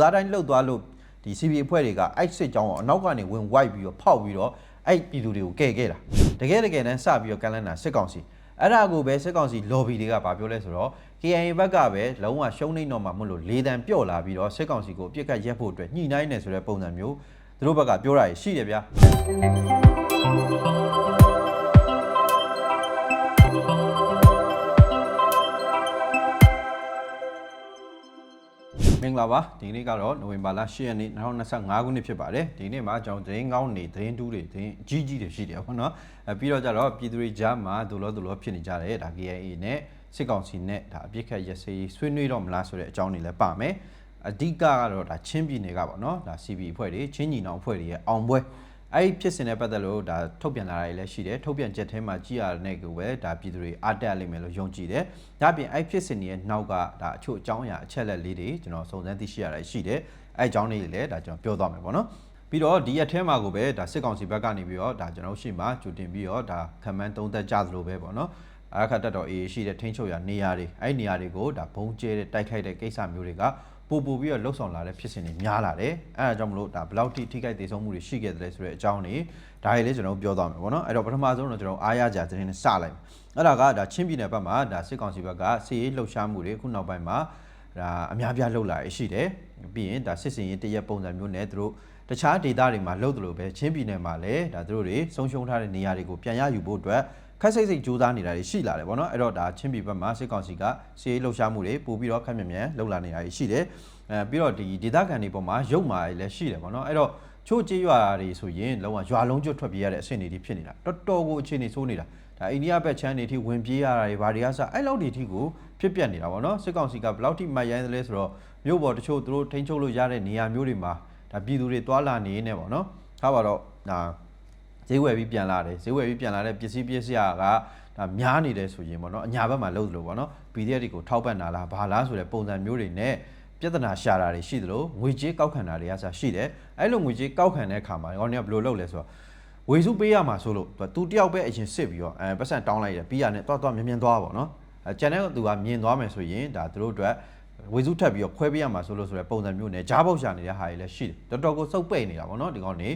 သားတိုင်းလှုပ်သွားလို့ဒီ CB အဖွဲ့တွေကအဲ့စစ်ကြောင်းကိုအနောက်ကနေဝင်ဝိုက်ပြီးတော့ဖောက်ပြီးတော့အဲ့ပြည်သူတွေကိုကယ်ခဲ့တာတကယ်တကယ်တမ်းစပြီးတော့ကန်လန်းတာစစ်ကောင်စီအဲ့ဒါကိုပဲစစ်ကောင်စီ lobby တွေကဗာပြောလဲဆိုတော့ KIA ဘက်ကပဲလုံးဝရှုံးနေတော့မှမလို့လေးတန်ပြော့လာပြီးတော့စစ်ကောင်စီကိုအပြစ်ကတ်ရက်ဖို့အတွက်ညှိနှိုင်းနေဆိုတဲ့ပုံစံမျိုးသူတို့ဘက်ကပြောတာရှိတယ်ဗျာ မင်္ဂလာပါဒီနေ့ကတော့နိုဝင်ဘာလ10ရက်နေ့2025ခုနှစ်ဖြစ်ပါတယ်ဒီနေ့မှာကျွန်တော်သတင်းကောင်းနေသတင်းတူးတွေသတင်းအကြီးကြီးတွေရှိတယ်ပေါ့နော်အဲပြီးတော့ကြတော့ပြည်သူတွေကြားမှာဒုလောဒုလောဖြစ်နေကြတယ်ဒါ KIA နဲ့စစ်ကောင်စီနဲ့ဒါအပြစ်ခတ်ရစေးဆွေးနွေးတော့မလားဆိုတဲ့အကြောင်းတွေလည်းပါမယ်အဓိကကတော့ဒါချင်းပြည်နယ်ကပေါ့နော်ဒါ CB အဖွဲ့တွေချင်းညီနောင်အဖွဲ့တွေရဲ့အောင်ပွဲ အဲ့ဒီဖြစ်စဉ်နဲ့ပတ်သက်လို့ဒါထုတ်ပြန်လာတာတွေလည်းရှိတယ်ထုတ်ပြန်ချက်ထဲမှာကြည်ရတဲ့ကိုပဲဒါပြည်သူတွေအားတက်လိမ့်မယ်လို့ယုံကြည်တယ်ဒါ့အပြင်အဲ့ဖြစ်စဉ်တွေရဲ့နောက်ကဒါအချို့အကြောင်းအရာအချက်လက်လေးတွေကျွန်တော်စုံစမ်းသိရှိရတာရှိတယ်အဲ့အကြောင်းလေးတွေလည်းဒါကျွန်တော်ပြောသွားမယ်ပေါ့နော်ပြီးတော့ဒီရက်ထဲမှာကိုပဲဒါစစ်ကောင်စီဘက်ကနေပြီးတော့ဒါကျွန်တော်ရှိမှကြိုတင်ပြီးတော့ဒါခမန်းသုံးသက်ကြသလိုပဲပေါ့နော်အခါတက်တော်အေးရှိတဲ့ထိန်းချုပ်ရနေရာတွေအဲ့နေရာတွေကိုဒါဘုံကျဲတဲ့တိုက်ခိုက်တဲ့ကိစ္စမျိုးတွေက ပို့ပို့ပြီးတော့လှုပ်ဆောင်လာတဲ့ဖြစ်စဉ်တွေများလာတယ်အဲဒါကြောင့်မလို့ဒါဘယ်လောက်ထိထိခိုက်ဒေဆုံးမှုတွေရှိခဲ့တယ်ဆိုတဲ့အကြောင်းတွေဒါတွေလည်းကျွန်တော်ပြောသွားမယ်ပေါ့နော်အဲ့တော့ပထမဆုံးတော့ကျွန်တော်အားရကြသတင်းနဲ့စလိုက်အဲ့ဒါကဒါချင်းပြည်နယ်ဘက်မှာဒါစစ်ကောင်စီဘက်ကစီရေးလှုပ်ရှားမှုတွေအခုနောက်ပိုင်းမှာဒါအများပြားလှုပ်လာရရှိတယ်ပြီးရင်ဒါစစ်စင်ရေးတရက်ပုံစံမျိုးနဲ့သူတို့တခြားဒေသတွေမှာလှုပ်တယ်လို့ပဲချင်းပြည်နယ်မှာလည်းဒါသူတို့တွေဆုံးရှုံးထားတဲ့နေရာတွေကိုပြန်ရယူဖို့အတွက် ခက်စိတ်စိတ်ကြိုးစားနေတာတွေရှိလာတယ်ဗောနော်အဲ့တော့ဒါချင်းပြည်ဘက်မှာစစ်ကောင်စီကစီရေးလှုပ်ရှားမှုတွေပို့ပြီးတော့ခက်မြမြန်လှုပ်လာနေတာတွေရှိတယ်အဲပြီးတော့ဒီဒေသခံတွေပေါ်မှာရုပ်မာတွေလည်းရှိတယ်ဗောနော်အဲ့တော့ချို့ကြေးရွာတွေဆိုရင်လုံးဝရွာလုံးကျွတ်ထွက်ပြေးရတဲ့အဆင့်တွေဖြစ်နေတာတော်တော်ကိုအခြေအနေဆိုးနေတာဒါအိန္ဒိယဘက်ချမ်းတွေထိဝင်ပြေးရတာတွေဘာတွေကစအဲ့လောက်တွေထိကိုဖြစ်ပြနေတာဗောနော်စစ်ကောင်စီကဘယ်လောက်ထိမှတ်ရိုင်းသလဲဆိုတော့မြို့ပေါ်တချို့သူတို့ထိန်းချုပ်လို့ရတဲ့နေရာမျိုးတွေမှာဒါပြည်သူတွေတွာလာနေနေဗောနော်ထားပါတော့ဒါ ဈေးဝယ်ပြီးပြန်လာတယ်ဈေးဝယ်ပြီးပြန်လာတဲ့ပစ္စည်းပစ္စည်းကဒါများနေတယ်ဆိုရင်ဗောနော်အညာဘက်မှာလို့လို့ဗောနော် PDF တွေကိုထောက်ပံ့တာလားဘာလားဆိုတဲ့ပုံစံမျိုးတွေနဲ့ပြဿနာရှာတာတွေရှိသလိုငွေကြေးကောက်ခံတာတွေကစားရှိတယ်အဲ့လိုငွေကြေးကောက်ခံတဲ့အခါမှာရောနေကဘယ်လိုလုပ်လဲဆိုတော့ဝေစုပေးရမှာဆိုလို့သူတယောက်ပဲအရင်စစ်ပြီးတော့အဲပတ်စံတောင်းလိုက်တယ်ပြီးရနဲ့တွားတွားမြင်မြင်သွားပါတော့အဲကျန်တဲ့သူကမြင်သွားမယ်ဆိုရင်ဒါသူတို့အတွက်ဝေစုထပ်ပြီးတော့ခွဲပေးရမှာဆိုလို့ဆိုတဲ့ပုံစံမျိုးနဲ့ဂျားပေါက်ရှာနေတဲ့ဟာတွေလည်းရှိတယ်တော်တော်ကိုစုပ်ပိတ်နေတာပေါ့နော်ဒီကောင်နေအဲ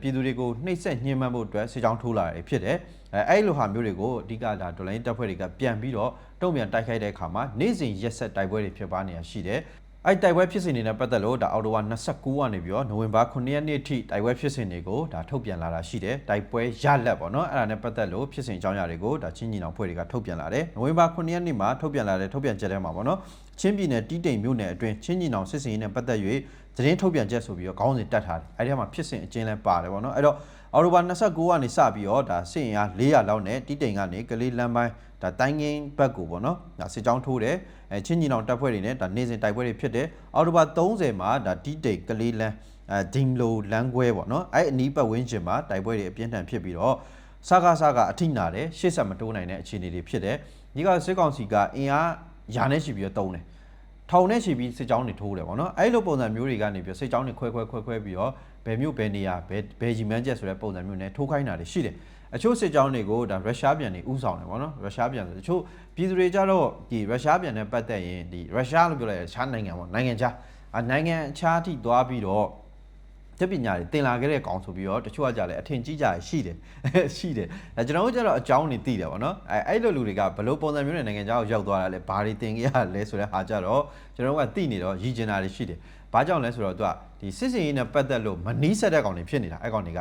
ပြည်သူတွေကိုနှိပ်စက်ညှဉ်းပန်းဖို့အတွက်စစ်ကြောင်းထိုးလာတယ်ဖြစ်တယ်အဲအဲ့လိုဟာမျိုးတွေကိုအဓိကဒါဒေါ်လာတပ်ဖွဲ့တွေကပြန်ပြီးတော့တုံ့ပြန်တိုက်ခိုက်တဲ့အခါမှာနေ့စဉ်ရက်ဆက်တိုက်ပွဲတွေဖြစ်ပါနေတာရှိတယ်အဲ့တိုက်ပွဲဖြစ်စဉ်တွေနဲ့ပတ်သက်လို့ဒါအော်တိုဝါ29ကနေပြီးတော့နိုဝင်ဘာ9ရက်နေ့ထိတိုက်ပွဲဖြစ်စဉ်တွေကိုဒါထုတ်ပြန်လာတာရှိတယ်တိုက်ပွဲရလက်ပေါ့နော်အဲ့ဒါနဲ့ပတ်သက်လို့ဖြစ်စဉ်အကြောင်းအရာတွေကိုဒါချင်းညီနောင်ဖွဲ့တွေကထုတ်ပြန်လာတယ်နိုဝင်ဘာ9ရက်နေ့မှာထုတ်ပြန်လာတဲ့ထုတ်ပြန်ချက်ထဲမှာပေါ့နော်ချင်းပြည်နယ်တီးတိမ်မြို့နယ်အတွင်းချင်းညီနောင်စစ်စင်ရေးနဲ့ပတ်သက်၍ သတင်းထုတ်ပြန်ချက်ဆိုပြီးတော့ခေါင်းစဉ်တက်ထားတယ်အဲ့ဒီမှာဖြစ်စဉ်အကျဉ်းလဲပါတယ်ပေါ့နော်အဲ့တော့အော်တိုဘာ29ကနေစပြီးတော့ဒါစစ်ရင်အား400လောက်နဲ့တီးတိမ်ကနေကလေးလမ်းပိုင်းဒါတိုင်းငင်းဘက်ကိုပေါ့နော်ဒါစစ်ကြောင်းထိုးတယ်အဲချင်းညီနောင်တပ်ဖွဲ့တွေနဲ့ဒါနေစဉ်တိုက်ပွဲတွေဖြစ်တယ်အော်တိုဘာ30မှာဒါတီးတိမ်ကလေးလမ်းအဲဒင်လိုလမ်းခွဲပေါ့နော်အဲ့အနီးပတ်ဝန်းကျင်မှာတိုက်ပွဲတွေအပြင်းထန်ဖြစ်ပြီးတော့စကားစကားအထိနာတယ်ရှေ့ဆက်မတိုးနိုင်တဲ့အခြေအနေတွေဖြစ်တယ်ဒီကစစ်ကောင်စီကအင်အားယာနဲ့ရှိပြီးတော့တုံးတယ် ထောင်နဲ့ချီပြီးစစ်ကြောင်းတွေထိုးတယ်ပေါ့နော်အဲ့လိုပုံစံမျိုးတွေကနေပြီးစစ်ကြောင်းတွေခွဲခွဲခွဲခွဲပြီးတော့ဘယ်မျိုးဘယ်နေရာဘယ်ဘယ်ရီမန်းချက်ဆိုတဲ့ပုံစံမျိုးနဲ့ထိုးခိုင်းတာတွေရှိတယ်အချို့စစ်ကြောင်းတွေကိုဒါရုရှားပြန်နေဥဆောင်တယ်ပေါ့နော်ရုရှားပြန်ဆိုတချို့ပြည်သူတွေကြတော့ဒီရုရှားပြန်နဲ့ပတ်သက်ရင်ဒီရုရှားလို့ပြောလိုက်ရခြားနိုင်ငံပေါ့နိုင်ငံခြားအနိုင်ငံခြားထိသွားပြီးတော့ တက်ပညာတွေတင်လာခဲ့တဲ့ကောင်ဆိုပြီးတော့တချို့ကကြလဲအထင်ကြီးကြရရှိတယ်ရှိတယ်အဲကျွန်တော်တို့ကြတော့အကြောင်းတွေသိတယ်ပေါ့နော်အဲအဲ့လိုလူတွေကဘလို့ပုံစံမျိုးနဲ့နိုင်ငံခြားကိုရောက်သွားတာလဲဘာတွေတင်ခဲ့ရလဲဆိုတဲ့ဟာကြတော့ကျွန်တော်တို့ကသိနေတော့ရည်ကျင်တာတွေရှိတယ်ဘာကြောင့်လဲဆိုတော့သူကဒီစစ်စင်ရေးနဲ့ပတ်သက်လို့မနီးဆက်တဲ့ကောင်တွေဖြစ်နေတာအဲ့ကောင်တွေက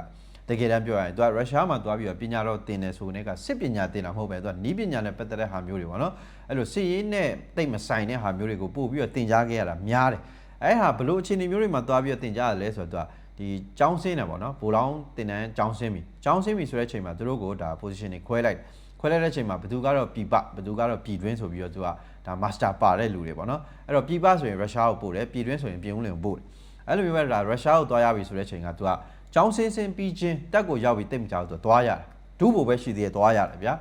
တကယ်တမ်းပြောရရင်သူကရုရှားမှာသွားပြီးတော့ပညာတော့သင်တယ်ဆိုတဲ့ကစစ်ပညာသင်တာမဟုတ်ပဲသူကနီးပညာနဲ့ပတ်သက်တဲ့ဟာမျိုးတွေပေါ့နော်အဲ့လိုစစ်ရေးနဲ့တိတ်မဆိုင်တဲ့ဟာမျိုးတွေကိုပို့ပြီးတော့သင်ကြားခဲ့ရတာများတယ်အဲ့ဟာဘလို့အခြေအနေမျိုးတွေမှာသွားပြီးတော့သင်ကြားရလဲဆိုတော့သူက ဒီចောင်းဆင်းတယ်ပေါ့နော်ဘိုလောင်းတင်တန်းចောင်းဆင်းပြီចောင်းဆင်းပြီဆိုတဲ့အချိန်မှာသူတို့ကိုဒါ position တွေခွဲလိုက်ခွဲလိုက်တဲ့အချိန်မှာဘသူကတော့ပြည်ပဘသူကတော့ပြည်တွင်းဆိုပြီးတော့သူကဒါ master ပါတဲ့လူတွေပေါ့နော်အဲ့တော့ပြည်ပဆိုရင်ရုရှားကိုပို့တယ်ပြည်တွင်းဆိုရင်ပြင်ဦးလင်ကိုပို့တယ်အဲ့လိုမျိုးပဲဒါရုရှားကိုသွားရပြီဆိုတဲ့အချိန်ကသူကကျောင်းစင်းစင်းပြီးချင်းတက်ကိုရောက်ပြီးတိတ်မကြောက်သူသွားရတယ်ဒုဘိုပဲရှိသေးတယ်သွားရတယ်ဗျာ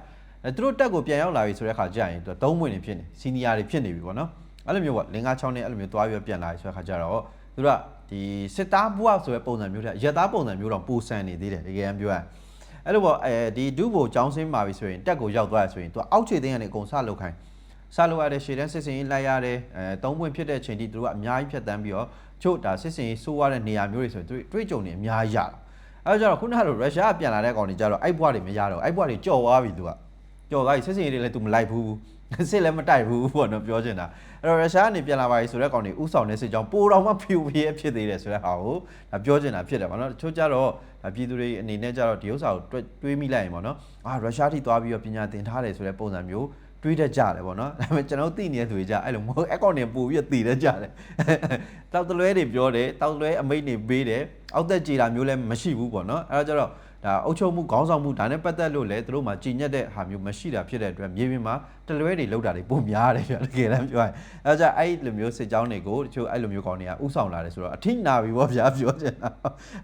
အဲသူတို့တက်ကိုပြန်ရောက်လာပြီဆိုတဲ့ခါကျရင်သူသုံးမွေနေဖြစ်နေစီနီယာတွေဖြစ်နေပြီပေါ့နော်အဲ့လိုမျိုးပေါ့လင်္ကာ6နဲ့အဲ့လိုမျိုးသွားပြီးပြန်လာပြီဆိုတဲ့ခါကျတော့သူတို့က ဒီစစ်သားဘွားဆိုတဲ့ပုံစံမျိုးတဲ့ရက်သားပုံစံမျိုးတော့ပူဆန်နေသေးတယ်တကယ်ပြောရရင်အဲ့လိုပေါ့အဲဒီဒုဘိုကျောင်းစင်းมาပြီဆိုရင်တက်ကိုရောက်သွားရဆိုရင်သူအောက်ခြေသိန်းကနေအကုန်ဆလုပ်ခိုင်းဆလုပ်ရတဲ့ရှေ့တန်းစစ်စင်ရေးလိုက်ရတယ်အဲသုံးပွင့်ဖြစ်တဲ့ချိန်ထိသူတို့ကအများကြီးဖြတ်တန်းပြီးတော့ချို့ဒါစစ်စင်ရေးစိုးရတဲ့နေရာမျိုးတွေဆိုရင်သူတွေတွေ့ကြုံနေအများကြီးရတာအဲဒါကြတော့ခုနကလိုရုရှားကပြန်လာတဲ့ကောင်တွေကြတော့အိုက်ဘွားတွေမရတော့အိုက်ဘွားတွေကြော်သွားပြီသူကကြော်သွားပြီစစ်စင်ရေးတွေလည်းသူမလိုက်ဘူးစစ်လည်းမတိုက်ဘူးပေါ့နော်ပြောချင်တာ အဲ့တော့ရုရှားကနေပြန်လာပါပြီဆိုတဲ့ကောင်တွေဥဆောင်တဲ့စစ်ကြောင်းပိုတော်မှဖြူဖြဲဖြစ်သေးတယ်ဆိုတဲ့ဟာကိုဒါပြောချင်တာဖြစ်တယ်ပေါ့နော်တချို့ကြတော့ဒါပြည်သူတွေအနေနဲ့ကြတော့ဒီဥစ္စာကိုတွေးမိလိုက်ရင်ပေါ့နော်အာရုရှားထိသွားပြီးတော့ပညာသင်ထားတယ်ဆိုတဲ့ပုံစံမျိုးတွေးတတ်ကြတယ်ပေါ့နော်ဒါပေမဲ့ကျွန်တော်သိနေတဲ့သူတွေကြအဲ့လိုမဟုတ်အကောင့်တွေပို့ပြီးတည်တတ်ကြတယ်တောက်တလွဲတွေပြောတယ်တောက်တလွဲအမိတ်တွေပေးတယ်အောက်သက်ကြေတာမျိုးလည်းမရှိဘူးပေါ့နော်အဲ့တော့ကျတော့ ဒါအုပ်ချုပ်မှုခေါင်းဆောင်မှုဒါနဲ့ပတ်သက်လို့လည်းသူတို့မှကြည်ညက်တဲ့ဟာမျိုးမရှိတာဖြစ်တဲ့အတွက်မြေပြင်မှာတလွဲတွေလောက်တာတွေပုံများတယ်ပြတကယ်တမ်းပြောရင်အဲကြအဲ့လိုမျိုးစစ်ကြောင်းတွေကိုတချို့အဲ့လိုမျိုးကောင်းတွေကဥဆောင်လာတယ်ဆိုတော့အထိနာပြီဗောဗျာပြောချင်တာ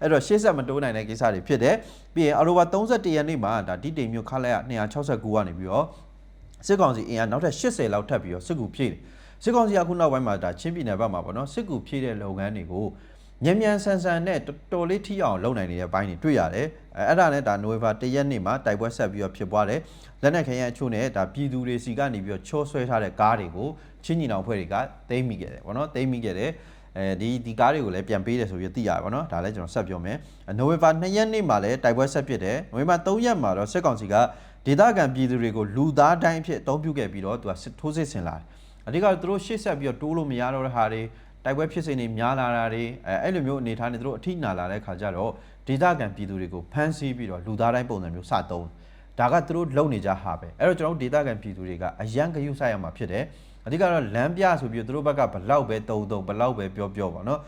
အဲ့တော့ရှေ့ဆက်မတိုးနိုင်တဲ့ကိစ္စတွေဖြစ်တယ်ပြီးရင်အော်တိုဘာ31ရက်နေ့မှာဒါဒီတိမ်မျိုးခလာရ269ကနေပြီးတော့စစ်ကောင်စီအင်အားနောက်ထပ်80လောက်ထပ်ပြီးတော့စစ်ကူဖြည့်တယ်စစ်ကောင်စီကခုနောက်ပိုင်းမှာဒါချင်းပြည်နယ်ဘက်မှာပေါ့နော်စစ်ကူဖြည့်တဲ့လုပ်ငန်းတွေကို မြန်မြန်ဆန်ဆန်နဲ့တော်တော်လေးထိအောင်လုပ်နိုင်နေတဲ့ဘိုင်းတွေတွေ့ရတယ်အဲအဲ့ဒါနဲ့ဒါနိုဝေဘာ1ရက်နေ့မှာတိုက်ပွဲဆက်ပြီးတော့ဖြစ်ပွားတယ်လက်နက်ခဲယမ်းအချို့နဲ့ဒါပြည်သူတွေစီကနေပြီးတော့ချောဆွဲထားတဲ့ကားတွေကိုချင်းညီနောင်ဖွဲ့တွေကသိမ်းမိခဲ့တယ်ပေါ့နော်သိမ်းမိခဲ့တယ်အဲဒီဒီကားတွေကိုလည်းပြန်ပေးတယ်ဆိုပြီးသိရတယ်ပေါ့နော်ဒါလည်းကျွန်တော်ဆက်ပြောမယ်နိုဝေဘာ2ရက်နေ့မှာလည်းတိုက်ပွဲဆက်ဖြစ်တယ်နိုဝေဘာ3ရက်မှာတော့စစ်ကောင်စီကဒေသခံပြည်သူတွေကိုလူသားတိုင်းအဖြစ်အသုံးပြုခဲ့ပြီးတော့သူကထိုးစစ်ဆင်လာတယ်အဓိကသူတို့ရှေ့ဆက်ပြီးတော့တိုးလို့မရတော့တဲ့ဟာတွေ တိုက်ပွဲဖြစ်စဉ်တွေများလာတာတွေအဲအဲ့လိုမျိုးအနေထားနဲ့သူတို့အထိနာလာတဲ့ခါကျတော့ဒေသခံပြည်သူတွေကိုဖမ်းဆီးပြီးတော့လူသားတိုင်းပုံစံမျိုးစတုံးဒါကသူတို့လုံနေကြဟာပဲအဲ့တော့ကျွန်တော်တို့ဒေသခံပြည်သူတွေကအယံကယူဆိုင်ရမှာဖြစ်တယ်အဓိကတော့လမ်းပြဆိုပြီးသူတို့ဘက်ကဘလောက်ပဲတုံတုံဘလောက်ပဲပြောပြောပါနော်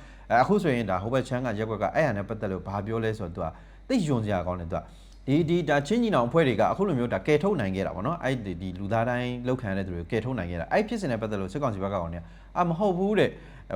အခုဆိုရင်ဒါဟိုဘက်ချမ်းကရက်ွက်ကအဲ့ဟာနဲ့ပတ်သက်လို့ဘာပြောလဲဆိုတော့သူကသိယွန်စရာကောင်းတယ်သူကဒီဒီဒါချင်းကြီးနောင်အဖွဲ့တွေကအခုလိုမျိုးဒါကယ်ထုတ်နိုင်ခဲ့တာပေါ့နော်အဲ့ဒီဒီလူသားတိုင်းလောက်ခံရတဲ့သူတွေကယ်ထုတ်နိုင်ခဲ့တာအဲ့ဖြစ်စဉ်နဲ့ပတ်သက်လို့စစ်ကောင်စီဘက်ကကောင်နေอ่ะမဟုတ်ဘူးတဲ့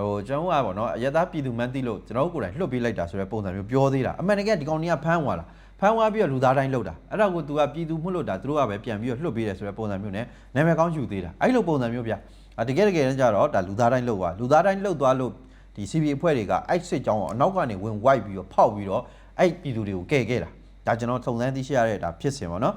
ဟိုကျွန်တော်ကဗောနော်အရသာပြည်သူမှန်းသိလို့ကျွန်တော်ကိုယ်တိုင်လွတ်ပေးလိုက်တာဆိုတဲ့ပုံစံမျိုးပြောသေးတာအမှန်တကယ်ဒီကောင်တွေကဖမ်းသွားတာဖမ်းသွားပြီးတော့လူသားတိုင်းလောက်တာအဲ့ဒါကို तू ကပြည်သူမှုလို့တာသူတို့ကပဲပြန်ပြီးတော့လွတ်ပေးတယ်ဆိုတဲ့ပုံစံမျိုးနဲ့နာမည်ကောင်းယူသေးတာအဲ့လိုပုံစံမျိုးဗျအတကယ်တကယ်တမ်းကျတော့ဒါလူသားတိုင်းလောက်သွားလူသားတိုင်းလောက်သွားလို့ဒီ CB အဖွဲ့တွေကအဲ့စစ်ကြောင်းကိုအနောက်ကနေဝင်ဝိုက်ပြီးတော့ဖောက်ပြီးတော့အဲ့ပြည်သူတွေကိုကဲခဲ့တာဒါကျွန်တော်စုံစမ်းသိရှိရတဲ့ဒါဖြစ်စဉ်ပေါ့နော်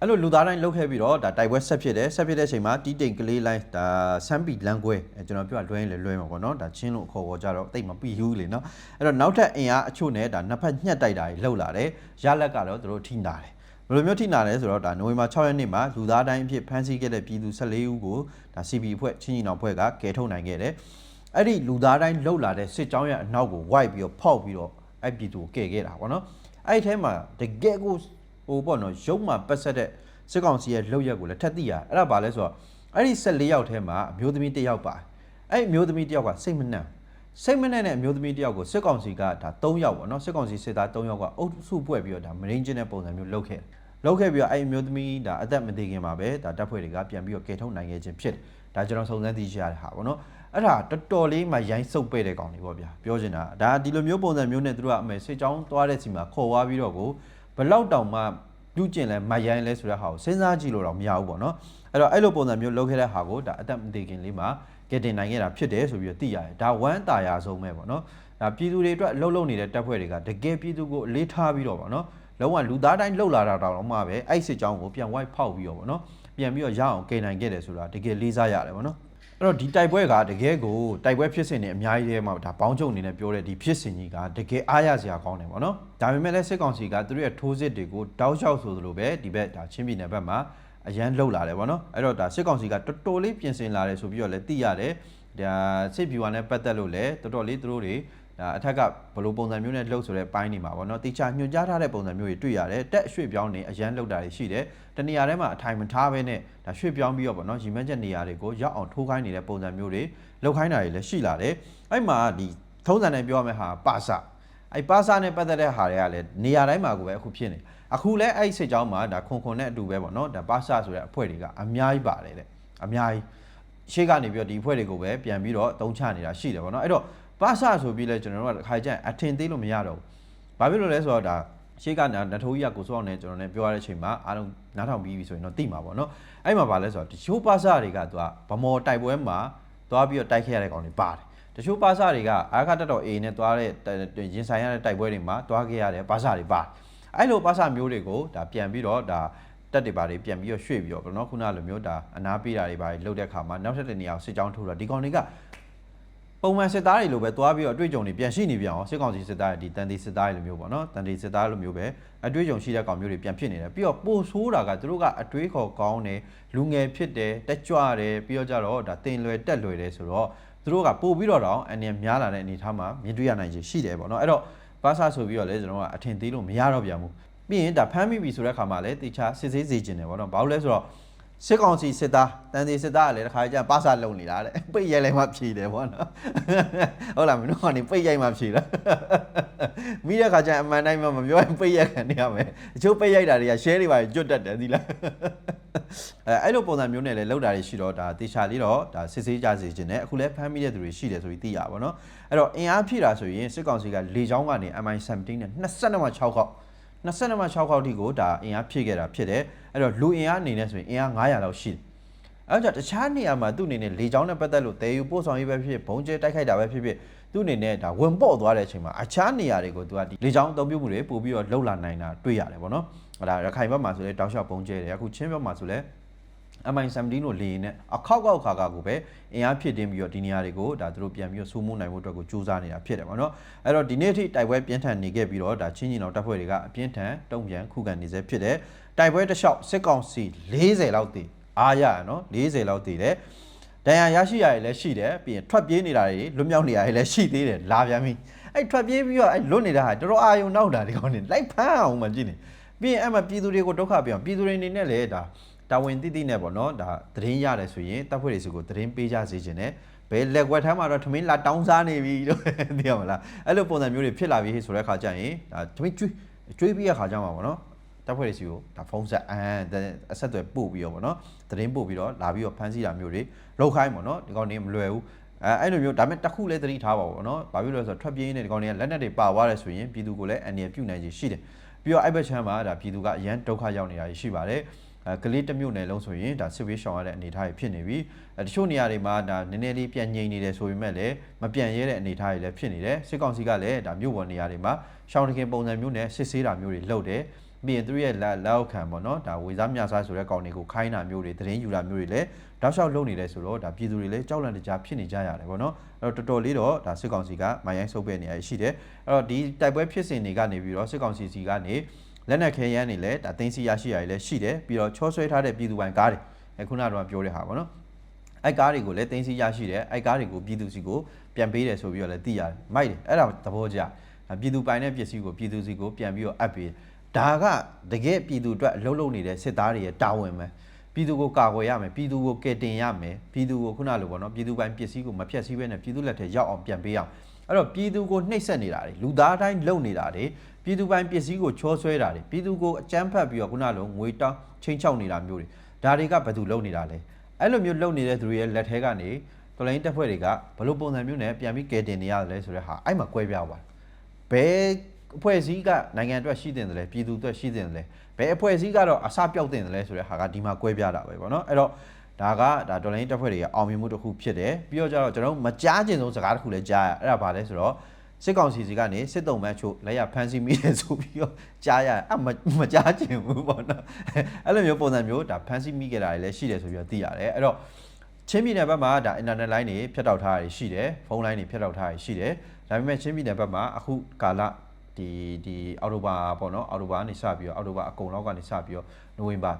အဲ့လိုလူသားတိုင်းလုတ်ခဲ့ပြီးတော့ဒါတိုက်ပွဲဆက်ဖြစ်တယ်ဆက်ဖြစ်တဲ့အချိန်မှာတီးတိန်ကလေးလိုင်းဒါဆမ်ပီလန်ကွဲအဲကျွန်တော်ပြောလွှဲရင်လည်းလွှဲမှာပေါ့နော်ဒါချင်းလို့ခေါ်ပေါ်ကြတော့တိတ်မပြီးဘူးလေနော်အဲ့တော့နောက်ထပ်အင်အားအချို့နဲ့ဒါနှစ်ဖက်ညှက်တိုက်တာတွေလှုပ်လာတယ်ရလက်ကတော့သူတို့ထိနာတယ်ဘယ်လိုမျိုးထိနာလဲဆိုတော့ဒါနိုဝင်ဘာ6ရက်နေ့မှာလူသားတိုင်းအဖြစ်ဖမ်းဆီးခဲ့တဲ့ပြည်သူ14ဦးကိုဒါ CB အဖွဲ့ချင်းကြီးနောက်ဖွဲ့ကကယ်ထုတ်နိုင်ခဲ့တယ်အဲ့ဒီလူသားတိုင်းလှုပ်လာတဲ့စစ်ကြောင်းရဲ့အနောက်ကိုဝိုက်ပြီးတော့ဖောက်ပြီးတော့အဲ့ပြည်သူကိုကယ်ခဲ့တာပေါ့နော်အဲ့ဒီထဲမှာတကယ်ကို ဟိုပေါ့နော်ရုပ်မှပတ်ဆက်တဲ့စစ်ကောင်စီရဲ့လှုပ်ရက်ကိုလည်းထပ်သိရအဲ့ဒါဘာလဲဆိုတော့အဲ့ဒီ14ယောက်ထဲမှာအမျိုးသမီးတစ်ယောက်ပါအဲ့အမျိုးသမီးတစ်ယောက်ကစိတ်မနှံ့စိတ်မနှံ့တဲ့အမျိုးသမီးတစ်ယောက်ကိုစစ်ကောင်စီကဒါ3ယောက်ပေါ့နော်စစ်ကောင်စီစစ်သား3ယောက်ကအုပ်စုပွဲပြီးတော့ဒါမရင်းချင်းတဲ့ပုံစံမျိုးလုပ်ခဲ့လုပ်ခဲ့ပြီးတော့အဲ့အမျိုးသမီးဒါအသက်မသေးခင်မှာပဲဒါတပ်ဖွဲ့တွေကပြန်ပြီးတော့ကယ်ထုတ်နိုင်ခဲ့ခြင်းဖြစ်တယ်ဒါကျွန်တော်စုံစမ်းသိရှိရတဲ့ဟာပေါ့နော်အဲ့ဒါတော်တော်လေးမှရိုင်းစုပ်ပဲ့တဲ့ကောင်တွေပေါ့ဗျာပြောချင်တာဒါဒီလိုမျိုးပုံစံမျိုးနဲ့သူတို့ကအမေစစ်ကြောင်းသွားတဲ့စီမှာခေါ်သွားပြီးတော့ကို ဘလောက်တောင်မှပြုကျင်လဲမရိုင်းလဲဆိုတဲ့ဟာကိုစဉ်းစားကြည့်လို့တော့မရဘူးပေါ့နော်အဲ့တော့အဲ့လိုပုံစံမျိုးလုပ်ခဲ့တဲ့ဟာကိုဒါအသက်မသေးခင်လေးမှာကတင်နိုင်ခဲ့တာဖြစ်တယ်ဆိုပြီးတော့သိရတယ်ဒါဝမ်းတာယာဆုံးပဲပေါ့နော်ဒါပြည်သူတွေအတွက်လှုပ်လှုပ်နေတဲ့တပ်ဖွဲ့တွေကတကယ်ပြည်သူကိုအလေးထားပြီးတော့ပေါ့နော်လုံးဝလူသားတိုင်းလှုပ်လာတာတောင်မှပဲအဲ့စစ်ကြောင်းကိုပြန်ဝိုက်ဖောက်ပြီးတော့ပေါ့နော်ပြန်ပြီးတော့ရအောင်ကင်နိုင်ခဲ့တယ်ဆိုတာတကယ်လေးစားရတယ်ပေါ့နော် အဲ့တော့ဒီတိုက်ပွဲကတကယ်ကိုတိုက်ပွဲဖြစ်စဉ်တွေအများကြီးထဲမှာဒါဘောင်းကျုံအနေနဲ့ပြောတဲ့ဒီဖြစ်စဉ်ကြီးကတကယ်အားရစရာကောင်းတယ်ပေါ့နော်ဒါပေမဲ့လည်းစစ်ကောင်စီကသူတို့ရဲ့ထိုးစစ်တွေကိုတောက်လျှောက်ဆိုသလိုပဲဒီဘက်ဒါချင်းပြည်နယ်ဘက်မှာအရန်လှုပ်လာတယ်ပေါ့နော်အဲ့တော့ဒါစစ်ကောင်စီကတော်တော်လေးပြင်ဆင်လာတယ်ဆိုပြီးတော့လည်းသိရတယ်ဒါစစ်ဗျူဟာနဲ့ပတ်သက်လို့လည်းတော်တော်လေးသူတို့တွေ ဒါအထက်ကဘယ်လိုပုံစံမျိုးနဲ့လှုပ်ဆိုတဲ့ပိုင်းနေမှာပေါ့နော်တိချာညွှန်ကြားထားတဲ့ပုံစံမျိုးတွေတွေ့ရတယ်တက်အရွှေ့ပြောင်းနေအရန်လှုပ်တာတွေရှိတယ်တနေရာထဲမှာအထိုင်မထားဘဲနဲ့ဒါရွှေ့ပြောင်းပြီးတော့ပေါ့နော်ရီမန်းချက်နေရာတွေကိုရောက်အောင်ထိုးခိုင်းနေတဲ့ပုံစံမျိုးတွေလှုပ်ခိုင်းတာတွေလည်းရှိလာတယ်အဲ့မှာဒီထုံးစံနဲ့ပြောရမယ့်ဟာပါစအဲ့ပါစနဲ့ပတ်သက်တဲ့ဟာတွေကလည်းနေရာတိုင်းမှာကိုပဲအခုဖြစ်နေအခုလည်းအဲ့စစ်ကြောင်းမှာဒါခွန်ခွန်နဲ့အတူပဲပေါ့နော်ဒါပါစဆိုတဲ့အဖွဲ့တွေကအများကြီးပါတယ်တဲ့အများကြီးရှေ့ကနေပြီးတော့ဒီအဖွဲ့တွေကိုပဲပြန်ပြီးတော့တုံးချနေတာရှိတယ်ပေါ့နော်အဲ့တော့ ပါစဆိုပြီးလဲကျွန်တော်တို့ကတစ်ခါကျရင်အထင်သေးလို့မရတော့ဘူးဘာဖြစ်လို့လဲဆိုတော့ဒါရှေ့ကနထိုးကြီးကကိုစောအောင်နဲ့ကျွန်တော်နဲ့ပြောရတဲ့အချိန်မှာအားလုံးနားထောင်ပြီးပြီဆိုရင်တော့သိမှာပေါ့နော်အဲ့မှာဘာလဲဆိုတော့တချို့ပါစတွေကသူကဗမော်တိုက်ပွဲမှာသွားပြီးတော့တိုက်ခဲ့ရတဲ့ကောင်တွေပါတယ်တချို့ပါစတွေကအာခတက်တော် A နဲ့သွားတဲ့ရင်ဆိုင်ရတဲ့တိုက်ပွဲတွေမှာသွားခဲ့ရတဲ့ပါစတွေပါအဲ့လိုပါစမျိုးတွေကိုဒါပြန်ပြီးတော့ဒါတက်တွေပါတွေပြန်ပြီးတော့ရွှေ့ပြီးတော့ဗောနော်ခုနလိုမျိုးဒါအနာပေးတာတွေပါလှုပ်တဲ့အခါမှာနောက်ထပ်တစ်နေရာကိုစစ်ကြောင်းထိုးတော့ဒီကောင်တွေက ပုံမှန်စစ်သားတွေလိုပဲသွားပြီးတော့အတွေ့အကြုံတွေပြန်ရှိနေပြန်အောင်စစ်ကောင်စီစစ်သားတွေဒီတန်တီစစ်သားတွေလိုမျိုးပေါ့နော်တန်တီစစ်သားလိုမျိုးပဲအတွေ့အကြုံရှိတဲ့ကောင်မျိုးတွေပြန်ဖြစ်နေတယ်ပြီးတော့ပိုဆိုးတာကသူတို့ကအတွေးခေါ်ကောင်းတယ်လူငယ်ဖြစ်တယ်တက်ကြွတယ်ပြီးတော့ကြတော့ဒါတင်လွယ်တက်လွယ်တယ်ဆိုတော့သူတို့ကပို့ပြီးတော့တော့အနေများလာတဲ့အနေအထားမှာမြင်တွေ့ရနိုင်ခြေရှိတယ်ပေါ့နော်အဲ့တော့ဘာသာဆိုပြီးတော့လေကျွန်တော်ကအထင်သေးလို့မရတော့ပြန်ဘူးပြီးရင်ဒါဖမ်းမိပြီဆိုတဲ့ခါမှာလည်းတေချာစစ်ဆေးစေခြင်းတယ်ပေါ့နော်ဘာလို့လဲဆိုတော့ စစ်ကောင်စီစစ်သားတန်စီစစ်သားကလည်းတစ်ခါကျပါစာလုံနေတာတဲ့ပိတ်ရိုက်လိုက်မှဖြေတယ်ဗောနော်ဟုတ်လားမင်းတို့ကနေပိတ်ရိုက်မှဖြေတာမိတဲ့ခါကျအမှန်တိုင်းမှမပြောရင်ပိတ်ရိုက်ခံနေရမယ်အချို့ပိတ်ရိုက်တာတွေက share တွေပါကျွတ်တက်တယ်သီလားအဲအဲ့လိုပုံစံမျိုးနဲ့လည်းလောက်တာတွေရှိတော့ဒါတေချာလေးတော့ဒါစစ်ဆေးကြစေခြင်းနဲ့အခုလည်းဖမ်းမိတဲ့သူတွေရှိတယ်ဆိုပြီးသိရပါဗောနော်အဲ့တော့အင်အားဖြည့်တာဆိုရင်စစ်ကောင်စီကလေချောင်းကနေ MI17 နဲ့22မှာ6ခေါက် 22မှာ6ခေါက်ထိကိုဒါအင်အားဖြည့်ခဲ့တာဖြစ်တယ်အဲ့တော့လူအင်အားအနေနဲ့ဆိုရင်အင်အား900လောက်ရှိတယ်အဲ့တော့တခြားနေရာမှာသူ့အနေနဲ့လေချောင်းနဲ့ပတ်သက်လို့တဲယူပို့ဆောင်ရေးပဲဖြစ်ဘုံကျဲတိုက်ခိုက်တာပဲဖြစ်ဖြစ်သူ့အနေနဲ့ဒါဝင်ပေါ့သွားတဲ့အချိန်မှာအခြားနေရာတွေကိုသူကဒီလေချောင်းအသုံးပြုမှုတွေပို့ပြီးတော့လှုပ်လာနိုင်တာတွေ့ရတယ်ပေါ့နော်ဟလာရခိုင်ဘက်မှာဆိုလဲတောက်လျှောက်ဘုံကျဲတယ်အခုချင်းဘက်မှာဆိုလဲ MI17 ကိုလေရင်နဲ့အခောက်ကောက်ခါခါကိုပဲအင်အားဖြစ်တင်းပြီးတော့ဒီနေရာတွေကိုဒါသူတို့ပြန်ပြီးတော့စိုးမိုးနိုင်ဖို့အတွက်ကိုစူးစမ်းနေတာဖြစ်တယ်ပေါ့နော်အဲ့တော့ဒီနေ့အထိတိုက်ပွဲပြင်းထန်နေခဲ့ပြီးတော့ဒါချင်းချင်းတော်တပ်ဖွဲ့တွေကအပြင်းထန်တုံ့ပြန်ခုခံနေစေဖြစ်တယ်တိုက်ပွဲတစ်လျှောက်စစ်ကောင်စီ40လောက်တည်အားရရနော်40လောက်တည်တယ်ဒဏ်ရာရရှိရည်လည်းရှိတယ်ပြီးရင်ထွက်ပြေးနေတာတွေလွတ်မြောက်နေရည်လည်းရှိသေးတယ်လာပြန်ပြီအဲ့ထွက်ပြေးပြီးတော့အဲ့လွတ်နေတာဟာတော်တော်အာယုံနောက်တာဒီကောင်းနေလိုက်ဖမ်းအောင်မှကြည့်နေပြီးရင်အဲ့မှာပြည်သူတွေကိုဒုက္ခပြအောင်ပြည်သူတွေအနေနဲ့လည်းဒါ တာဝန်တိတိနဲ့ပေါ့နော်ဒါသတင်းရတယ်ဆိုရင်တပ်ဖွဲ့တွေစီကိုသတင်းပေးကြစေခြင်းနဲ့ဘယ်လက်ွက်ထမ်းမှာတော့ထမင်းလာတောင်းစားနေပြီလို့သိရမလားအဲ့လိုပုံစံမျိုးတွေဖြစ်လာပြီဆိုတဲ့ခါကျရင်ဒါထမင်းကျွေးကျွေးပြီးရခါကြမှာပေါ့နော်တပ်ဖွဲ့တွေစီကိုဒါဖုန်းဆက်အမ်အဆက်တွေပို့ပြီးတော့ပေါ့နော်သတင်းပို့ပြီးတော့လာပြီးတော့ဖမ်းဆီးတာမျိုးတွေလောက်ခိုင်းပေါ့နော်ဒီကောင်နေမလွယ်ဘူးအဲအဲ့လိုမျိုးဒါပေမဲ့တစ်ခုလည်းသတိထားပါဘောနော်ဘာဖြစ်လို့လဲဆိုတော့ထွက်ပြေးနေတဲ့ဒီကောင်တွေကလက်နက်တွေပါသွားတယ်ဆိုရင်ပြည်သူကိုလည်းအန္တရာယ်ပြုနိုင်ခြေရှိတယ်ပြီးတော့အဲ့ဘက်ချမ်းမှာဒါပြည်သူကအရန်ဒုက္ခရောက်နေတာရှိပါတယ်အဲ ကလေးတစ်မျိုးနယ်လုံးဆိုရင်ဒါစစ်ဝေးရှောင်ရတဲ့အနေအထားတွေဖြစ်နေပြီအဲတချို့နေရာတွေမှာဒါနည်းနည်းလေးပြန်ငြိမ်နေတယ်ဆိုပေမဲ့လည်းမပြန်ရဲတဲ့အနေအထားတွေလည်းဖြစ်နေတယ်စစ်ကောင်စီကလည်းဒါမြို့ပေါ်နေရာတွေမှာရှောင်းတခင်ပုံစံမျိုးနဲ့စစ်ဆေးတာမျိုးတွေလုပ်တယ်ပြီးရင်သူတို့ရဲ့လက်လက်ခံပေါ့နော်ဒါဝေစားမြစားဆိုတဲ့ကောင်တွေကိုခိုင်းတာမျိုးတွေသတင်းယူတာမျိုးတွေလည်းတောက်လျှောက်လုပ်နေတယ်ဆိုတော့ဒါပြည်သူတွေလည်းကြောက်လန့်တကြားဖြစ်နေကြရတယ်ပေါ့နော်အဲ့တော့တော်တော်လေးတော့ဒါစစ်ကောင်စီကမိုင်းရိုင်းဆုပ်ပဲနေရရှိတယ်အဲ့တော့ဒီတိုက်ပွဲဖြစ်စဉ်တွေကနေပြီးတော့စစ်ကောင်စီစီကနေ လက်နက်ခဲယမ်းတွေလည်းဒါတင်းစီရရှိရတယ်လည်းရှိတယ်ပြီးတော့ချောဆွဲထားတဲ့ပြည်သူပိုင်ကားတွေအခုနကတော့ပြောတဲ့ဟာပေါ့နော်အဲ့ကားတွေကိုလည်းတင်းစီရရှိတယ်အဲ့ကားတွေကိုပြည်သူစီကိုပြန်ပေးတယ်ဆိုပြီးတော့လည်းသိရတယ်မိုက်တယ်အဲ့ဒါသဘောကျပြည်သူပိုင်တဲ့ပစ္စည်းကိုပြည်သူစီကိုပြန်ပြီးတော့အပ်ပေးဒါကတကယ်ပြည်သူအတွက်အလုပ်လုပ်နေတဲ့စစ်သားတွေရဲ့တာဝန်ပဲပြည်သူကိုကာကွယ်ရမယ်ပြည်သူကိုကယ်တင်ရမယ်ပြည်သူကိုခုနလိုပေါ့နော်ပြည်သူပိုင်ပစ္စည်းကိုမဖျက်ဆီးဘဲနဲ့ပြည်သူလက်ထဲရောက်အောင်ပြန်ပေးအောင်အဲ့တော့ပြည်သူကိုနှိပ်စက်နေတာတွေလူသားတိုင်းလုပ်နေတာတွေ ပြည်သူပိုင်ပစ္စည်းကိုချောဆွဲတာတွေပြည်သူကိုအကြမ်းဖက်ပြီးတော့ခုနလိုငွေတောင်းချင်းချောက်နေတာမျိုးတွေဒါတွေကဘယ်သူလုပ်နေတာလဲအဲ့လိုမျိုးလုပ်နေတဲ့သူတွေရဲ့လက်ထဲကနေတော်လိုင်းတက်ဖွဲ့တွေကဘလို့ပုံစံမျိုးနဲ့ပြန်ပြီးကယ်တင်နေရတယ်ဆိုတဲ့ဟာအဲ့မှာကွဲပြားသွားတယ်ဘယ်အဖွဲ့အစည်းကနိုင်ငံအတွက်ရှိတင်တယ်လဲပြည်သူအတွက်ရှိတင်တယ်လဲဘယ်အဖွဲ့အစည်းကတော့အစပြောက်တင်တယ်လဲဆိုတဲ့ဟာကဒီမှာကွဲပြားတာပဲပေါ့နော်အဲ့တော့ဒါကဒါဒေါ်လာရင်းတပ်ဖွဲ့တွေရဲ့အောင်မြင်မှုတစ်ခုဖြစ်တယ်ပြီးတော့ကျတော့ကျွန်တော်မကြားကျင်ဆုံးစကားတစ်ခုလည်းကြားရအဲ့ဒါဘာလဲဆိုတော့ စစ်ကောင်စီစီကနေစစ်တုံးမန်းချို့လက်ရဖမ်းဆီးမိတယ်ဆိုပြီးတော့ကြားရအမကြားကျင်ဘူးပေါ့နော်အဲ့လိုမျိုးပုံစံမျိုးဒါဖမ်းဆီးမိခဲ့တာတွေလည်းရှိတယ်ဆိုပြီးတော့သိရတယ်အဲ့တော့ချင်းပြည်နယ်ဘက်မှာဒါ internet line တွေဖြတ်တောက်ထားတာရှိတယ်ဖုန်း line တွေဖြတ်တောက်ထားတာရှိတယ်ဒါပေမဲ့ချင်းပြည်နယ်ဘက်မှာအခုကာလဒီဒီအော်တိုဘာပေါ့နော်အော်တိုဘာကနေစပြီးတော့အော်တိုဘာအကုန်လောက်ကနေစပြီးတော့နိုဝင်ဘာ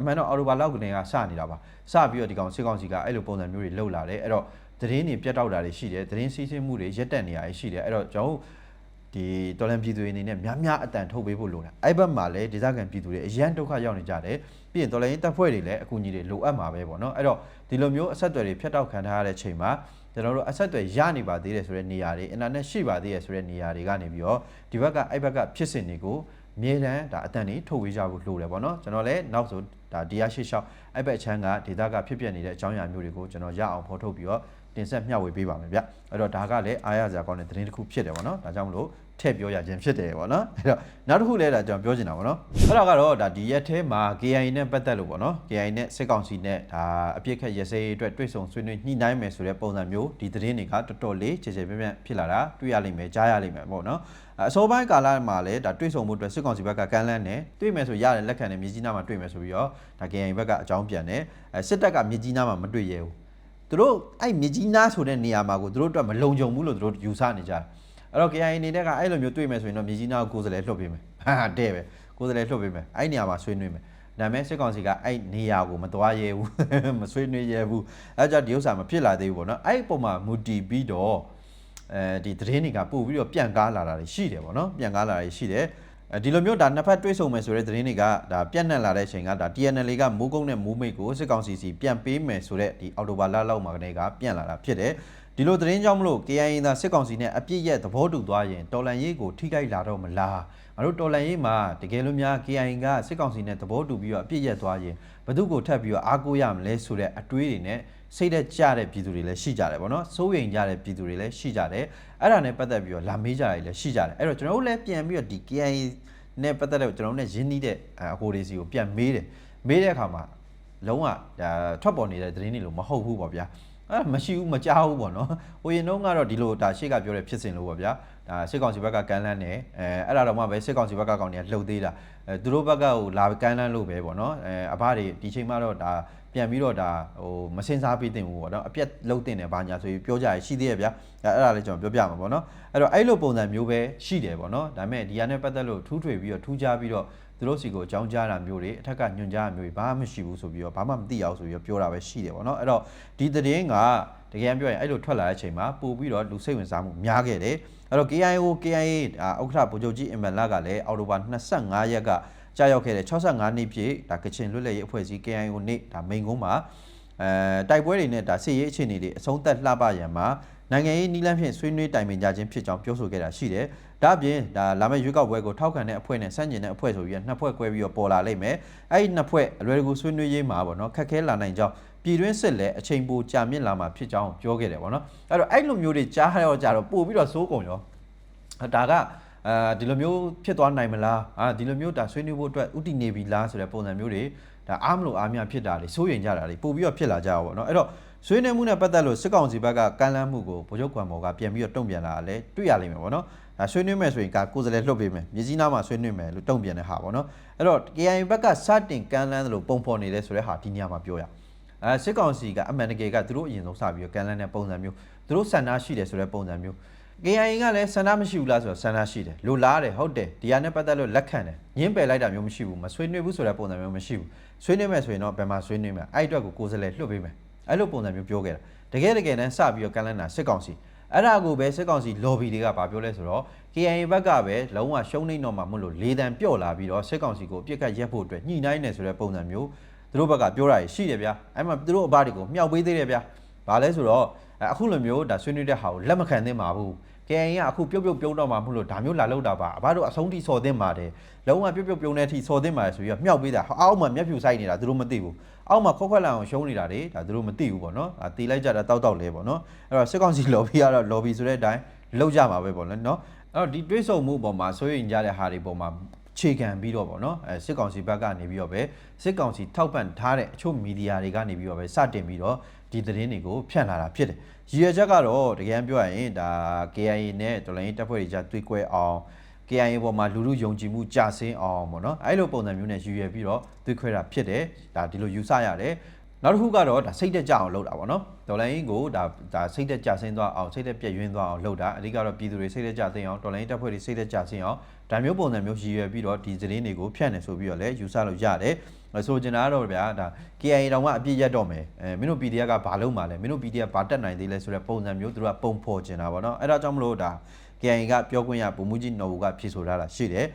အမှန်တော့အော်တိုဘာလောက်ကနေကစနေတာပါစပြီးတော့ဒီကောင်စစ်ကောင်စီကအဲ့လိုပုံစံမျိုးတွေလှုပ်လာတယ်အဲ့တော့ သတင်းတွေပြတ်တောက်တာတွေရှိတယ်သတင်းစီးဆင်းမှုတွေရက်တက်နေရရှိတယ်အဲ့တော့ကျွန်တော်ဒီတော်လန်ပြည်သူတွေအနေနဲ့များများအတန်ထုတ်ပေးဖို့လိုတာအဲ့ဘက်မှာလည်းဒေသခံပြည်သူတွေအရန်ဒုက္ခရောက်နေကြတယ်ပြီးရင်တော်လန်ရေးတပ်ဖွဲ့တွေလည်းအကူအညီတွေလိုအပ်မှာပဲပေါ့နော်အဲ့တော့ဒီလိုမျိုးအဆက်အသွယ်တွေဖြတ်တောက်ခံထားရတဲ့ချိန်မှာကျွန်တော်တို့အဆက်အသွယ်ရနေပါသေးတယ်ဆိုတဲ့နေရာတွေအင်တာနက်ရှိပါသေးတယ်ဆိုတဲ့နေရာတွေကနေပြီးတော့ဒီဘက်ကအဲ့ဘက်ကဖြစ်စဉ်တွေကိုမြေတန်းဒါအတန်တွေထုတ်ဝေးကြဖို့လိုတယ်ပေါ့နော်ကျွန်တော်လည်းနောက်ဆိုဒါဒီရရှိလျှောက်အဲ့ဘက်အချမ်းကဒေတာကဖြစ်ပျက်နေတဲ့အကြောင်းအရာမျိုးတွေကိုကျွန်တော်ရအောင်ဖော်ထုတ်ပြီးတော့ တင်ဆက်မျှဝေပေးပါမယ်ဗျအဲ့တော့ဒါကလည်းအားရစရာကောင်းတဲ့သတင်းတစ်ခုဖြစ်တယ်ပေါ့နော်ဒါကြောင့်မလို့ထည့်ပြောရခြင်းဖြစ်တယ်ပေါ့နော်အဲ့တော့နောက်တစ်ခုလည်းဒါကျွန်တော်ပြောချင်တာပေါ့နော်အဲ့တော့ကတော့ဒါဒီရက်ထဲမှာ KI နဲ့ပတ်သက်လို့ပေါ့နော် KI နဲ့စစ်ကောင်စီနဲ့ဒါအပြစ်ခတ်ရစေးအတွက်တွေ့ဆုံဆွေးနွေးညှိနှိုင်းမယ်ဆိုတဲ့ပုံစံမျိုးဒီသတင်းတွေကတော်တော်လေးခြေခြေပြန့်ပြန့်ဖြစ်လာတာတွေ့ရလိမ့်မယ်ကြားရလိမ့်မယ်ပေါ့နော်အစောပိုင်းကာလမှာလည်းဒါတွေ့ဆုံမှုအတွက်စစ်ကောင်စီဘက်ကကမ်းလှမ်းတယ်တွေ့မယ်ဆိုရတယ်လက်ခံတယ်မြေကြီးနားမှာတွေ့မယ်ဆိုပြီးတော့ဒါ KI ဘက်ကအကြောင်းပြန်တယ်အဲစစ်တပ်ကမြေကြီးနားမှာမတွေ့ရဘူး သူတို့အဲ့မြကြီးနားဆိုတဲ့နေရာမှာကိုသူတို့အတွက်မလုံခြုံဘူးလို့သူတို့ယူဆနေကြတယ်အဲ့တော့ KIA အနေနဲ့ကအဲ့လိုမျိုးတွေ့မယ်ဆိုရင်တော့မြကြီးနားကိုကိုယ်စားလှယ်လွှတ်ပေးမယ်ဟာတဲ့ပဲကိုယ်စားလှယ်လွှတ်ပေးမယ်အဲ့နေရာမှာဆွေးနွေးမယ်ဒါပေမဲ့စစ်ကောင်စီကအဲ့နေရာကိုမသွားရဲဘူးမဆွေးနွေးရဲဘူးအဲ့ကြောင့်ဒီဥစ္စာမဖြစ်လာသေးဘူးပေါ့နော်အဲ့ဒီပုံမှာမူတည်ပြီးတော့အဲဒီသတင်းတွေကပို့ပြီးတော့ပြန်ကားလာတာတွေရှိတယ်ပေါ့နော်ပြန်ကားလာတာတွေရှိတယ်အဲ ဒီလိုမျိုးဒါနှစ်ဖက်တွဲဆုံမယ်ဆိုတဲ့သတင်းတွေကဒါပြန့်နှံ့လာတဲ့အချိန်ကဒါ TNL ကမိုးကုန်းနဲ့မိုးမိတ်ကိုစစ်ကောင်စီစီပြန်ပေးမယ်ဆိုတဲ့ဒီအော်တိုဘာလလောက်မှာကနေကပြန်လာတာဖြစ်တယ်ဒီလိုသတင်းကြောင့်မလို့ KIA သာစစ်ကောင်စီနဲ့အပြစ်ရဲ့သဘောတူသွားရင်တော်လန်ရေးကိုထိခိုက်လာတော့မလားငါတို့တော်လန်ရေးမှာတကယ်လို့များ KIA ကစစ်ကောင်စီနဲ့သဘောတူပြီးတော့အပြစ်ရက်သွားရင်ဘသူကိုထပ်ပြီးတော့အားကိုးရမလဲဆိုတဲ့အတွေးတွေနဲ့ စိတ်သက်ကြတဲ့ပြည်သူတွေလည်းရှိကြတယ်ဗောနော်စိုးရိမ်ကြတဲ့ပြည်သူတွေလည်းရှိကြတယ်အဲ့ဒါနဲ့ပတ်သက်ပြီးတော့လာမေးကြတယ်လည်းရှိကြတယ်အဲ့တော့ကျွန်တော်တို့လည်းပြန်ပြီးတော့ဒီ KIA နဲ့ပတ်သက်တဲ့ကျွန်တော်တို့နဲ့ရင်းနှီးတဲ့အကိုတွေစီကိုပြန်မေးတယ်မေးတဲ့အခါမှာလုံးဝဒါထွက်ပေါ်နေတဲ့သတင်းတွေလို့မဟုတ်ဘူးပေါ့ဗျာအဲ့ဒါမရှိဘူးမကြောက်ဘူးပေါ့နော်ဟိုရင်တော့ကတော့ဒီလိုဒါရှေ့ကပြောတဲ့ဖြစ်စဉ်လို့ပေါ့ဗျာ ဒါစစ်ကောင်စီဘက်ကကမ်းလှမ်းတယ်အဲအဲ့ဒါတော့မှပဲစစ်ကောင်စီဘက်ကကောင်တွေကလှုပ်သေးတာအဲသူတို့ဘက်ကဟိုလာကမ်းလှမ်းလို့ပဲပေါ့နော်အဲအဘတွေဒီချိန်မှတော့ဒါပြန်ပြီးတော့ဒါဟိုမစင်စားပေးတင်ဘူးပေါ့နော်အပြက်လှုပ်တင်တယ်ဘာညာဆိုပြီးပြောကြရရှိသေးရဲ့ဗျာအဲအဲ့ဒါလည်းကျွန်တော်ပြောပြမှာပေါ့နော်အဲ့တော့အဲ့လိုပုံစံမျိုးပဲရှိတယ်ပေါ့နော်ဒါပေမဲ့ဒီဟာနဲ့ပတ်သက်လို့ထူးထွေပြီးတော့ထူးခြားပြီးတော့သူတို့စီကိုအကြောင်းကြားတာမျိုးတွေအထက်ကညွှန်ကြားတာမျိုးတွေဘာမှမရှိဘူးဆိုပြီးတော့ဘာမှမသိအောင်ဆိုပြီးတော့ပြောတာပဲရှိတယ်ပေါ့နော်အဲ့တော့ဒီသတင်းကတကယ်ပြောရင်အဲ့လိုထွက်လာတဲ့အချိန်မှာပို့ပြီးတော့လူစိတ်ဝင်စားမှုများခဲ့တယ် အဲ့တော့ KIO KIA ဥက္ကဋ္ဌဗိုလ်ချုပ်ကြီးအင်မန်လာကလည်းအော်တိုဘာ25ရက်ကကြာရောက်ခဲ့တဲ့65နှစ်ပြည့်ဒါကချင်လွတ်လပ်ရေးအဖွဲ့အစည်း KIO နေ့ဒါမိန်ကုန်းမှာအဲတိုက်ပွဲတွေနဲ့ဒါစစ်ရေးအခြေအနေတွေအဆုံးသတ်လှပရန်မှာနိုင်ငံရေးနီးလန်းဖြင့်ဆွေးနွေးတိုင်ပင်ကြခြင်းဖြစ်ကြောင်းပြောဆိုခဲ့တာရှိတယ်။ဒါ့အပြင်ဒါလာမယ့်ရွေးကောက်ပွဲကိုထောက်ခံတဲ့အဖွဲ့နဲ့ဆန့်ကျင်တဲ့အဖွဲ့ဆိုပြီးနှစ်ဖွဲ့꿰ပြီးတော့ပေါ်လာလိမ့်မယ်။အဲ့ဒီနှစ်ဖွဲ့အလွယ်တကူဆွေးနွေးရေးမှာပေါ့နော်ခက်ခဲလာနိုင်ကြောင်း ပြည်တွင်းစစ်လည်းအချိန်ပိုကြာမြင့်လာမှာဖြစ်ကြောင်းပြောခဲ့တယ်ပေါ့နော်။အဲ့တော့အဲ့လိုမျိုးတွေကြားရတော့ကြတော့ပို့ပြီးတော့စိုးကုန်ရော။ဒါကအဲဒီလိုမျိုးဖြစ်သွားနိုင်မလားအာဒီလိုမျိုးဒါဆွေးနွေးဖို့အတွက်ဥတည်နေပြီလားဆိုတဲ့ပုံစံမျိုးတွေဒါအားမလို့အားမရဖြစ်တာတွေစိုးရိမ်ကြတာတွေပို့ပြီးတော့ဖြစ်လာကြတာပေါ့နော်အဲ့တော့ဆွေးနွေးမှုနဲ့ပတ်သက်လို့စစ်ကောင်စီဘက်ကကမ်းလှမ်းမှုကိုဗိုလ်ချုပ်ကွမ်မော်ကပြန်ပြီးတော့တုံ့ပြန်လာတာလည်းတွေ့ရလိမ့်မယ်ပေါ့နော်ဒါဆွေးနွေးမယ်ဆိုရင်ကကိုယ်စားလှယ်လွှတ်ပေးမယ်မြစည်းနားမှာဆွေးနွေးမယ်လို့တုံ့ပြန်တဲ့ဟာပေါ့နော်အဲ့တော့ KIA ဘက်ကစတင်ကမ်းလှမ်းတယ်လို့ပုံဖော်နေတယ်ဆိုတဲ့ဟာဒီနေရာမှာပြောရအဲ စစ်ကောင်စီကအမှန်တကယ်ကသူတို့အရင်ဆုံးစပြီးတော့ကမ်းလှမ်းတဲ့ပုံစံမျိုးသူတို့စန္ဒရှိတယ်ဆိုတဲ့ပုံစံမျိုး KIA ကလည်းစန္ဒမရှိဘူးလားဆိုတော့စန္ဒရှိတယ်လိုလားတယ်ဟုတ်တယ်ဒီဟာနဲ့ပတ်သက်လို့လက်ခံတယ်ညင်းပယ်လိုက်တာမျိုးမရှိဘူးမဆွေးနွေးဘူးဆိုတဲ့ပုံစံမျိုးမရှိဘူးဆွေးနွေးမယ်ဆိုရင်တော့ဘယ်မှာဆွေးနွေးမယ်အဲ့အတွက်ကိုကိုယ်စားလှယ်လွှတ်ပေးမယ်အဲ့လိုပုံစံမျိုးပြောခဲ့တာတကယ်တကယ်တမ်းစပြီးတော့ကမ်းလှမ်းတာစစ်ကောင်စီအဲ့ဒါကိုပဲစစ်ကောင်စီ lobby တွေကဗာပြောလဲဆိုတော့ KIA ဘက်ကပဲလုံးဝရှုံးနေတော့မှမလို့လေတံပြော့လာပြီးတော့စစ်ကောင်စီကိုအပြစ်ကတ်ရက်ဖို့အတွက်ညှိနှိုင်းနေဆိုတဲ့ပုံစံမျိုးသူ တို့ဘက်ကပြောတာရှိတယ်ဗျာအဲ့မှာသူတို့အဘတွေကိုမြှောက်ပေးသေးတယ်ဗျာဘာလဲဆိုတော့အခုလိုမျိုးဒါဆွေးနွေးတဲ့ဟာကိုလက်မခံသင့်ပါဘူး KN ကအခုပြုတ်ပြုတ်ပြုံးတော့မှမဟုတ်လို့ဒါမျိုးလာလောက်တာပါအဘတို့အဆုံးထိစော်သင့်ပါတယ်လုံးဝပြုတ်ပြုတ်ပြုံးတဲ့အထိစော်သင့်ပါတယ်ဆိုပြီးတော့မြှောက်ပေးတာအောက်မှာမျက်ဖြူဆိုင်နေတာသူတို့မသိဘူးအောက်မှာခွက်ခွက်လန်အောင်ရှုံးနေတာတွေဒါသူတို့မသိဘူးပေါ့နော်ဒါတီးလိုက်ကြတာတောက်တောက်လဲပေါ့နော်အဲ့တော့စစ်ကောင်စီ lobby ကတော့ lobby ဆိုတဲ့အတိုင်းလောက်ကြမှာပဲပေါ့နော်အဲ့တော့ဒီတွေးဆုံမှုပေါ်မှာစိုးရင်ကြတဲ့ဟာတွေပေါ်မှာ ခြေခံပြီးတော့ပေါ့နော်အဲစစ်ကောင်စီဘက်ကနေပြီးတော့ပဲစစ်ကောင်စီထောက်ပံ့ထားတဲ့အချို့မီဒီယာတွေကနေပြီးတော့ပဲစတင်ပြီးတော့ဒီသတင်းတွေကိုဖြန့်လာတာဖြစ်တယ်ရည်ရွယ်ချက်ကတော့တကယ်ပြောရရင်ဒါ KIA နဲ့တော်လိုင်းတပ်ဖွဲ့တွေကြားတွေးကွဲအောင် KIA ပေါ်မှာလူလူယုံကြည်မှုကြဆင်းအောင်ပေါ့နော်အဲ့လိုပုံစံမျိုးနဲ့ရည်ရွယ်ပြီးတော့တွေးခွဲတာဖြစ်တယ်ဒါဒီလိုယူဆရတယ် နောက်တစ်ခုကတော့ဒါစိတ်တက်ကြအောင်လုပ်တာပေါ့နော်ဒေါ်လာရင်းကိုဒါဒါစိတ်တက်ကြဆင်းသွားအောင်စိတ်တက်ပြည့်ယွင်းသွားအောင်လုပ်တာအဓိကတော့ပြည်သူတွေစိတ်တက်ကြသိအောင်ဒေါ်လာရင်းတပ်ဖွဲ့တွေစိတ်တက်ကြဆင်းအောင်ဒါမျိုးပုံစံမျိုးရည်ရွယ်ပြီးတော့ဒီသတင်းတွေကိုဖြန့်နေဆိုပြီးတော့လည်းယူဆလို့ရတယ်ဆိုချင်တာကတော့ဗျာဒါ KIA တောင်မှအပြည့်ရက်တော့မယ်အဲမင်းတို့ PDF ကဘာလုပ်မှာလဲမင်းတို့ PDF ဘာတက်နိုင်သေးလဲဆိုတဲ့ပုံစံမျိုးသူတို့ကပုံဖော်ချင်တာပေါ့နော်အဲ့ဒါကြောင့်မလို့ဒါ KIA ကပြောခွင့်ရဗိုလ်မှူးကြီးနော်ဘူကဖြေဆိုထားတာရှိတယ်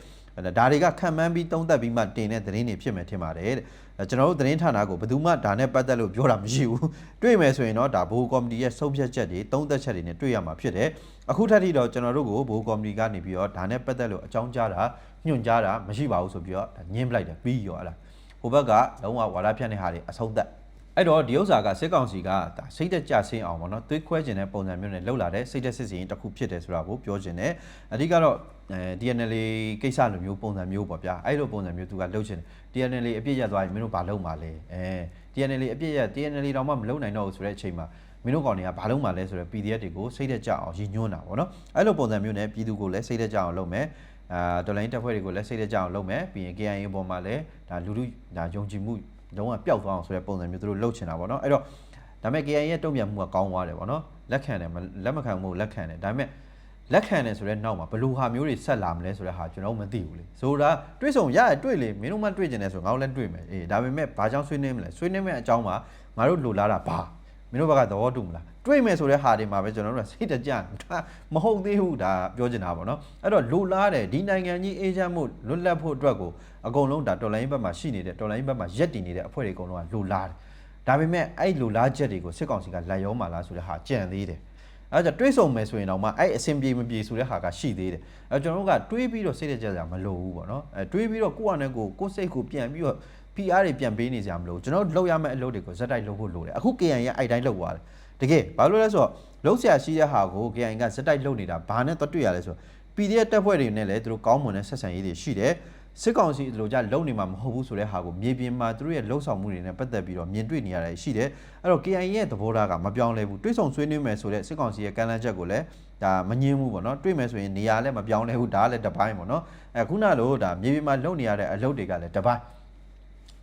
ဒါတွေကခံမှန်းပြီးတုံးသက်ပြီးမှတင်တဲ့သတင်းတွေဖြစ်မယ်ထင်ပါတယ်တဲ့ ကျွန်တော်တို့သတင်းဌာနကိုဘယ်သူမှဒါနဲ့ပတ်သက်လို့ပြောတာမရှိဘူးတွေ့မယ်ဆိုရင်တော့ဒါဘိုးကော်မတီရဲ့ဆုံးဖြတ်ချက်တွေတုံးသက်ချက်တွေနဲ့တွေ့ရမှာဖြစ်တယ်အခုထက်ထိတော့ကျွန်တော်တို့ကိုဘိုးကော်မတီကနေပြီးတော့ဒါနဲ့ပတ်သက်လို့အကြောင်းကြားတာညွှန်ကြားတာမရှိပါဘူးဆိုပြီးတော့ညင်းပလိုက်တယ်ပြီးရောဟလားဟိုဘက်ကလုံးဝဝါဒဖြန့်တဲ့ဟာတွေအဆုံးသက်အဲ့တော့ဒီဥစ္စာကစစ်ကောင်စီကဒါစိတ်သက်ကြဆင်းအောင်ပေါ့နော်သွေးခွဲခြင်းတဲ့ပုံစံမျိုးနဲ့လှုပ်လာတဲ့စိတ်သက်စစ်စင်တစ်ခုဖြစ်တယ်ဆိုတာကိုပြောခြင်းနဲ့အဓိကတော့ အဲ DNL ကိစ္စလိုမျိုးပုံစံမျိုးပေါ့ဗျာအဲ့လိုပုံစံမျိုးသူကလှုပ်ခြင်း DNL အပြစ်ရသွားရင်မင်းတို့ဘာလုပ်မှာလဲအဲ DNL အပြစ်ရ DNL တောင်မှမလုပ်နိုင်တော့ဘူးဆိုတဲ့အချိန်မှာမင်းတို့ကောင်တွေကဘာလုပ်မှာလဲဆိုတော့ PDF တွေကိုစိတ်သက်ကြအောင်ရည်ညွှန်းတာပေါ့နော်အဲ့လိုပုံစံမျိုးနဲ့ပြည်သူကိုလည်းစိတ်သက်ကြအောင်လုပ်မယ်အာဒေါ်လာတက်ဖွဲ့တွေကိုလည်းစိတ်သက်ကြအောင်လုပ်မယ်ပြီးရင် KIA ပေါ်မှာလည်းဒါလူလူဒါယုံကြည်မှုလုံးဝပျောက်သွားအောင်ဆိုတဲ့ပုံစံမျိုးသူတို့လုပ်ချင်တာပေါ့နော်အဲ့တော့ဒါပေမဲ့ KIA ရဲ့တုံ့ပြန်မှုကကောင်းသွားတယ်ဗောနော်လက်ခံတယ်မလက်မခံဘူးလက်ခံတယ်ဒါပေမဲ့ လက်ခံတယ်ဆိုတဲ့နောက်မှာဘယ်လိုဟာမျိုးတွေဆက်လာမလဲဆိုတဲ့ဟာကျွန်တော်မသိဘူးလေဆိုတာတွေးဆုံရရတွေ့လေမင်းတို့မှတွေ့ကျင်တယ်ဆိုငါတို့လည်းတွေ့မယ်အေးဒါပေမဲ့ဘာကြောင့်ဆွေးနွေးမလဲဆွေးနွေးမဲ့အကြောင်းမှာငါတို့လိုလားတာဘာမင်းတို့ဘက်ကသဘောတူမလားတွေ့မယ်ဆိုတဲ့ဟာတွေမှာပဲကျွန်တော်တို့ကစိတ်တကြဒါမဟုတ်သေးဘူးဒါပြောချင်တာပေါ့နော်အဲ့တော့လိုလားတယ်ဒီနိုင်ငံကြီးအေးချမ်းမှုလွတ်လပ်ဖို့အတွက်ကိုအကုန်လုံးဒါတော်လိုင်းဘက်မှာရှိနေတဲ့တော်လိုင်းဘက်မှာရက်တည်နေတဲ့အဖွဲ့တွေအကုန်လုံးကလိုလားတယ်ဒါပေမဲ့အဲ့လိုလားချက်တွေကိုစစ်ကောင်စီကလက်ရောမှာလားဆိုတဲ့ဟာကြံသေးတယ် အဲ့ဒါတွေးဆုံမယ်ဆိုရင်တော့မှအဲ့အဆင်ပြေမပြေဆိုတဲ့ဟာကရှိသေးတယ်အဲ့ကျွန်တော်တို့ကတွေးပြီးတော့စိတ်တကြကြမလိုဘူးပေါ့နော်အဲတွေးပြီးတော့ကိုယ့်အနေနဲ့ကိုကိုယ်စိတ်ကိုပြန်ပြီးတော့ PR တွေပြန်ပေးနေကြမလို့ကျွန်တော်တို့လောက်ရမယ့်အလုပ်တွေကိုဇက်တိုက်လုပ်ဖို့လိုတယ်အခု KN ရဲ့အဲ့တိုင်းလုပ်သွားတယ်တကယ်ဘာလို့လဲဆိုတော့လုံးဆရာရှိတဲ့ဟာကို KN ကဇက်တိုက်လုပ်နေတာဘာနဲ့တော့တွေ့ရလဲဆိုတော့ PDF တက်ဖွဲ့တွေနဲ့လည်းသူတို့ကောင်းမွန်တဲ့ဆက်ဆံရေးတွေရှိတယ် စစ်ကောင်စီလိုကြလုံနေမှာမဟုတ်ဘူးဆိုတဲ့ဟာကိုမြေပြင်မှာသူတို့ရဲ့လှုပ်ဆောင်မှုတွေနဲ့ပတ်သက်ပြီးတော့မြင်တွေ့နေရတာရှိတယ်အဲ့တော့ KN ရဲ့သဘောထားကမပြောင်းလဲဘူးတွေးဆုံဆွေးနွေးမယ်ဆိုတဲ့စစ်ကောင်စီရဲ့ကမ်းလှမ်းချက်ကိုလည်းဒါမငင်းဘူးပေါ့နော်တွေ့မယ်ဆိုရင်နေရာလည်းမပြောင်းလဲဘူးဒါလည်းတစ်ပိုင်းပေါ့နော်အဲခုနလိုဒါမြေပြင်မှာလုံနေရတဲ့အလုပ်တွေကလည်းတစ်ပိုင်း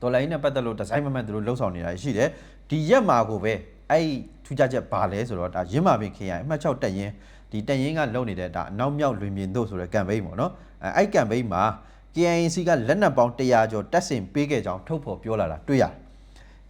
တော်လိုင်းနဲ့ပတ်သက်လို့ဒီဇိုင်းမမတ်သူတို့လှုပ်ဆောင်နေတာရှိတယ်ဒီရက်မှာကိုပဲအဲ့ထူးခြားချက်ဘာလဲဆိုတော့ဒါရင်းမာပင် KI အမှတ်6တက်ရင်ဒီတက်ရင်ကလုံနေတဲ့ဒါအနောက်မြောက်လွင်ပြင်တို့ဆိုတဲ့ကမ်ပိန်းပေါ့နော်အဲအဲ့ကမ်ပိန်းမှာ KIC ကလက်နက်ပေါင်း100ကျော်တက်ဆင်ပေးခဲ့ကြောင်းထုတ်ဖော်ပြောလာတာတွေ့ရတယ်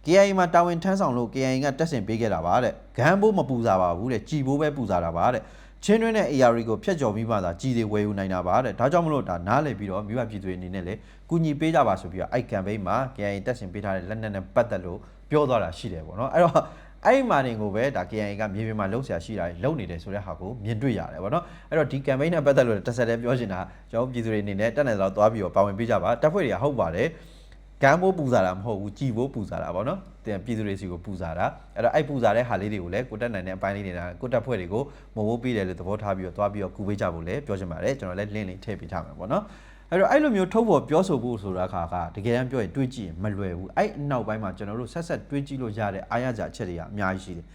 KIA မှာတာဝန်ထမ်းဆောင်လို့ KIA ကတက်ဆင်ပေးခဲ့တာပါတဲ့ဂန်းဘိုးမပူစားပါဘူးတဲ့ကြည်ဘိုးပဲပူစားတာပါတဲ့ချင်းတွင်းတဲ့ AR ကိုဖျက်ကျော်ပြီးမှသာကြည်တွေဝယ်ယူနိုင်တာပါတဲ့ဒါကြောင့်မလို့ဒါနားလည်ပြီးတော့မိဘပြည်သူတွေအနေနဲ့လေကူညီပေးကြပါဆိုပြီးတော့အဲ့ကမ်ပိန်းမှာ KIA တက်ဆင်ပေးထားတဲ့လက်နက်နဲ့ပတ်သက်လို့ပြောသွားတာရှိတယ်ပေါ့နော်အဲ့တော့ အဲ့မာနေကိုပဲဒါ KIA ကမြေပြင်မှာလှုပ်ရှားရှိတာလှုပ်နေတယ်ဆိုတဲ့ဟာကိုမြင်တွေ့ရတယ်ပေါ့နော်အဲ့တော့ဒီ campaign နဲ့ပတ်သက်လို့တစ်ဆက်တည်းပြောချင်တာကျွန်တော်ပြည်သူတွေအနေနဲ့တက်နေတော့သွားပြီးတော့ပါဝင်ပေးကြပါတပ်ဖွဲ့တွေကဟုတ်ပါတယ်ကမ်းဖို့ပူစားတာမဟုတ်ဘူးကြည်ဖို့ပူစားတာပေါ့နော်တင်ပြည်သူတွေစီကိုပူစားတာအဲ့တော့အဲ့ပူစားတဲ့ဟာလေးတွေကိုလည်းကိုတက်နိုင်တဲ့အပိုင်းလေးနေတာကိုတက်ဖွဲ့တွေကိုမမိုးပေးတယ်လို့သဘောထားပြီးတော့သွားပြီးတော့ကူပေးကြဖို့လည်းပြောချင်ပါတယ်ကျွန်တော်လည်း link လေးထည့်ပေးထားမှာပေါ့နော် အဲ့တော့အဲ့လိုမျိုးထုတ်ဖို့ပြောဆိုဖို့ဆိုတာခါကတကယ်တမ်းပြောရင်တွေးကြည့်ရင်မလွယ်ဘူးအဲ့အနောက်ပိုင်းမှာကျွန်တော်တို့ဆက်ဆက်တွေးကြည့်လို့ရတဲ့အားရကြအချက်တွေကအများကြီးရှိတယ်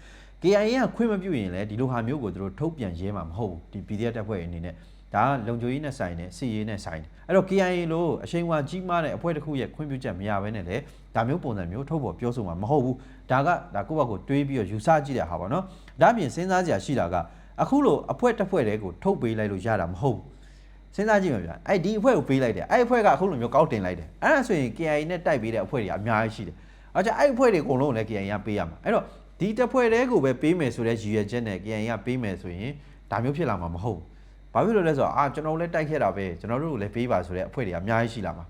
KIA ကခွင့်မပြုရင်လည်းဒီလိုဟာမျိုးကိုသူတို့ထုတ်ပြန်ရဲမှာမဟုတ်ဘူးဒီ PDF တပ်ဖွဲ့အနေနဲ့ဒါကလုံခြုံရေးနဲ့ဆိုင်တယ်စီရေးနဲ့ဆိုင်တယ်အဲ့တော့ KIA လို့အချိန်ဝါကြီးမားတဲ့အဖွဲ့တစ်ခုရဲ့ခွင့်ပြုချက်မရဘဲနဲ့လေဒါမျိုးပုံစံမျိုးထုတ်ဖို့ပြောဆိုမှာမဟုတ်ဘူးဒါကဒါကိုယ့်ဘက်ကိုတွေးပြီးတော့ယူဆကြည့်တဲ့ဟာပါနော်ဒါပြင်စဉ်းစားကြရရှိတာကအခုလိုအဖွဲ့တစ်ဖွဲ့တည်းကိုထုတ်ပေးလိုက်လို့ရတာမဟုတ်ဘူး စဉ်းစားကြည့်မှာဗျာအဲ့ဒီအဖွဲ့ကိုပေးလိုက်တယ်အဲ့အဖွဲ့ကအခုလိုမျိုးကောက်တင်လိုက်တယ်အဲ့ဒါဆိုရင် KIA နဲ့တိုက်ပေးတဲ့အဖွဲ့တွေအများကြီးရှိတယ်အဲ့ကြအဲ့အဖွဲ့တွေအကုန်လုံးလည်း KIA ကပေးရမှာအဲ့တော့ဒီတပ်ဖွဲ့တဲကိုပဲပေးမယ်ဆိုတဲ့ရည်ရွယ်ချက်နဲ့ KIA ကပေးမယ်ဆိုရင်ဒါမျိုးဖြစ်လာမှာမဟုတ်ဘူးဘာဖြစ်လို့လဲဆိုတော့အာကျွန်တော်လည်းတိုက်ခဲ့တာပဲကျွန်တော်တို့ကိုလည်းပေးပါဆိုတဲ့အဖွဲ့တွေအများကြီးရှိလာမှာ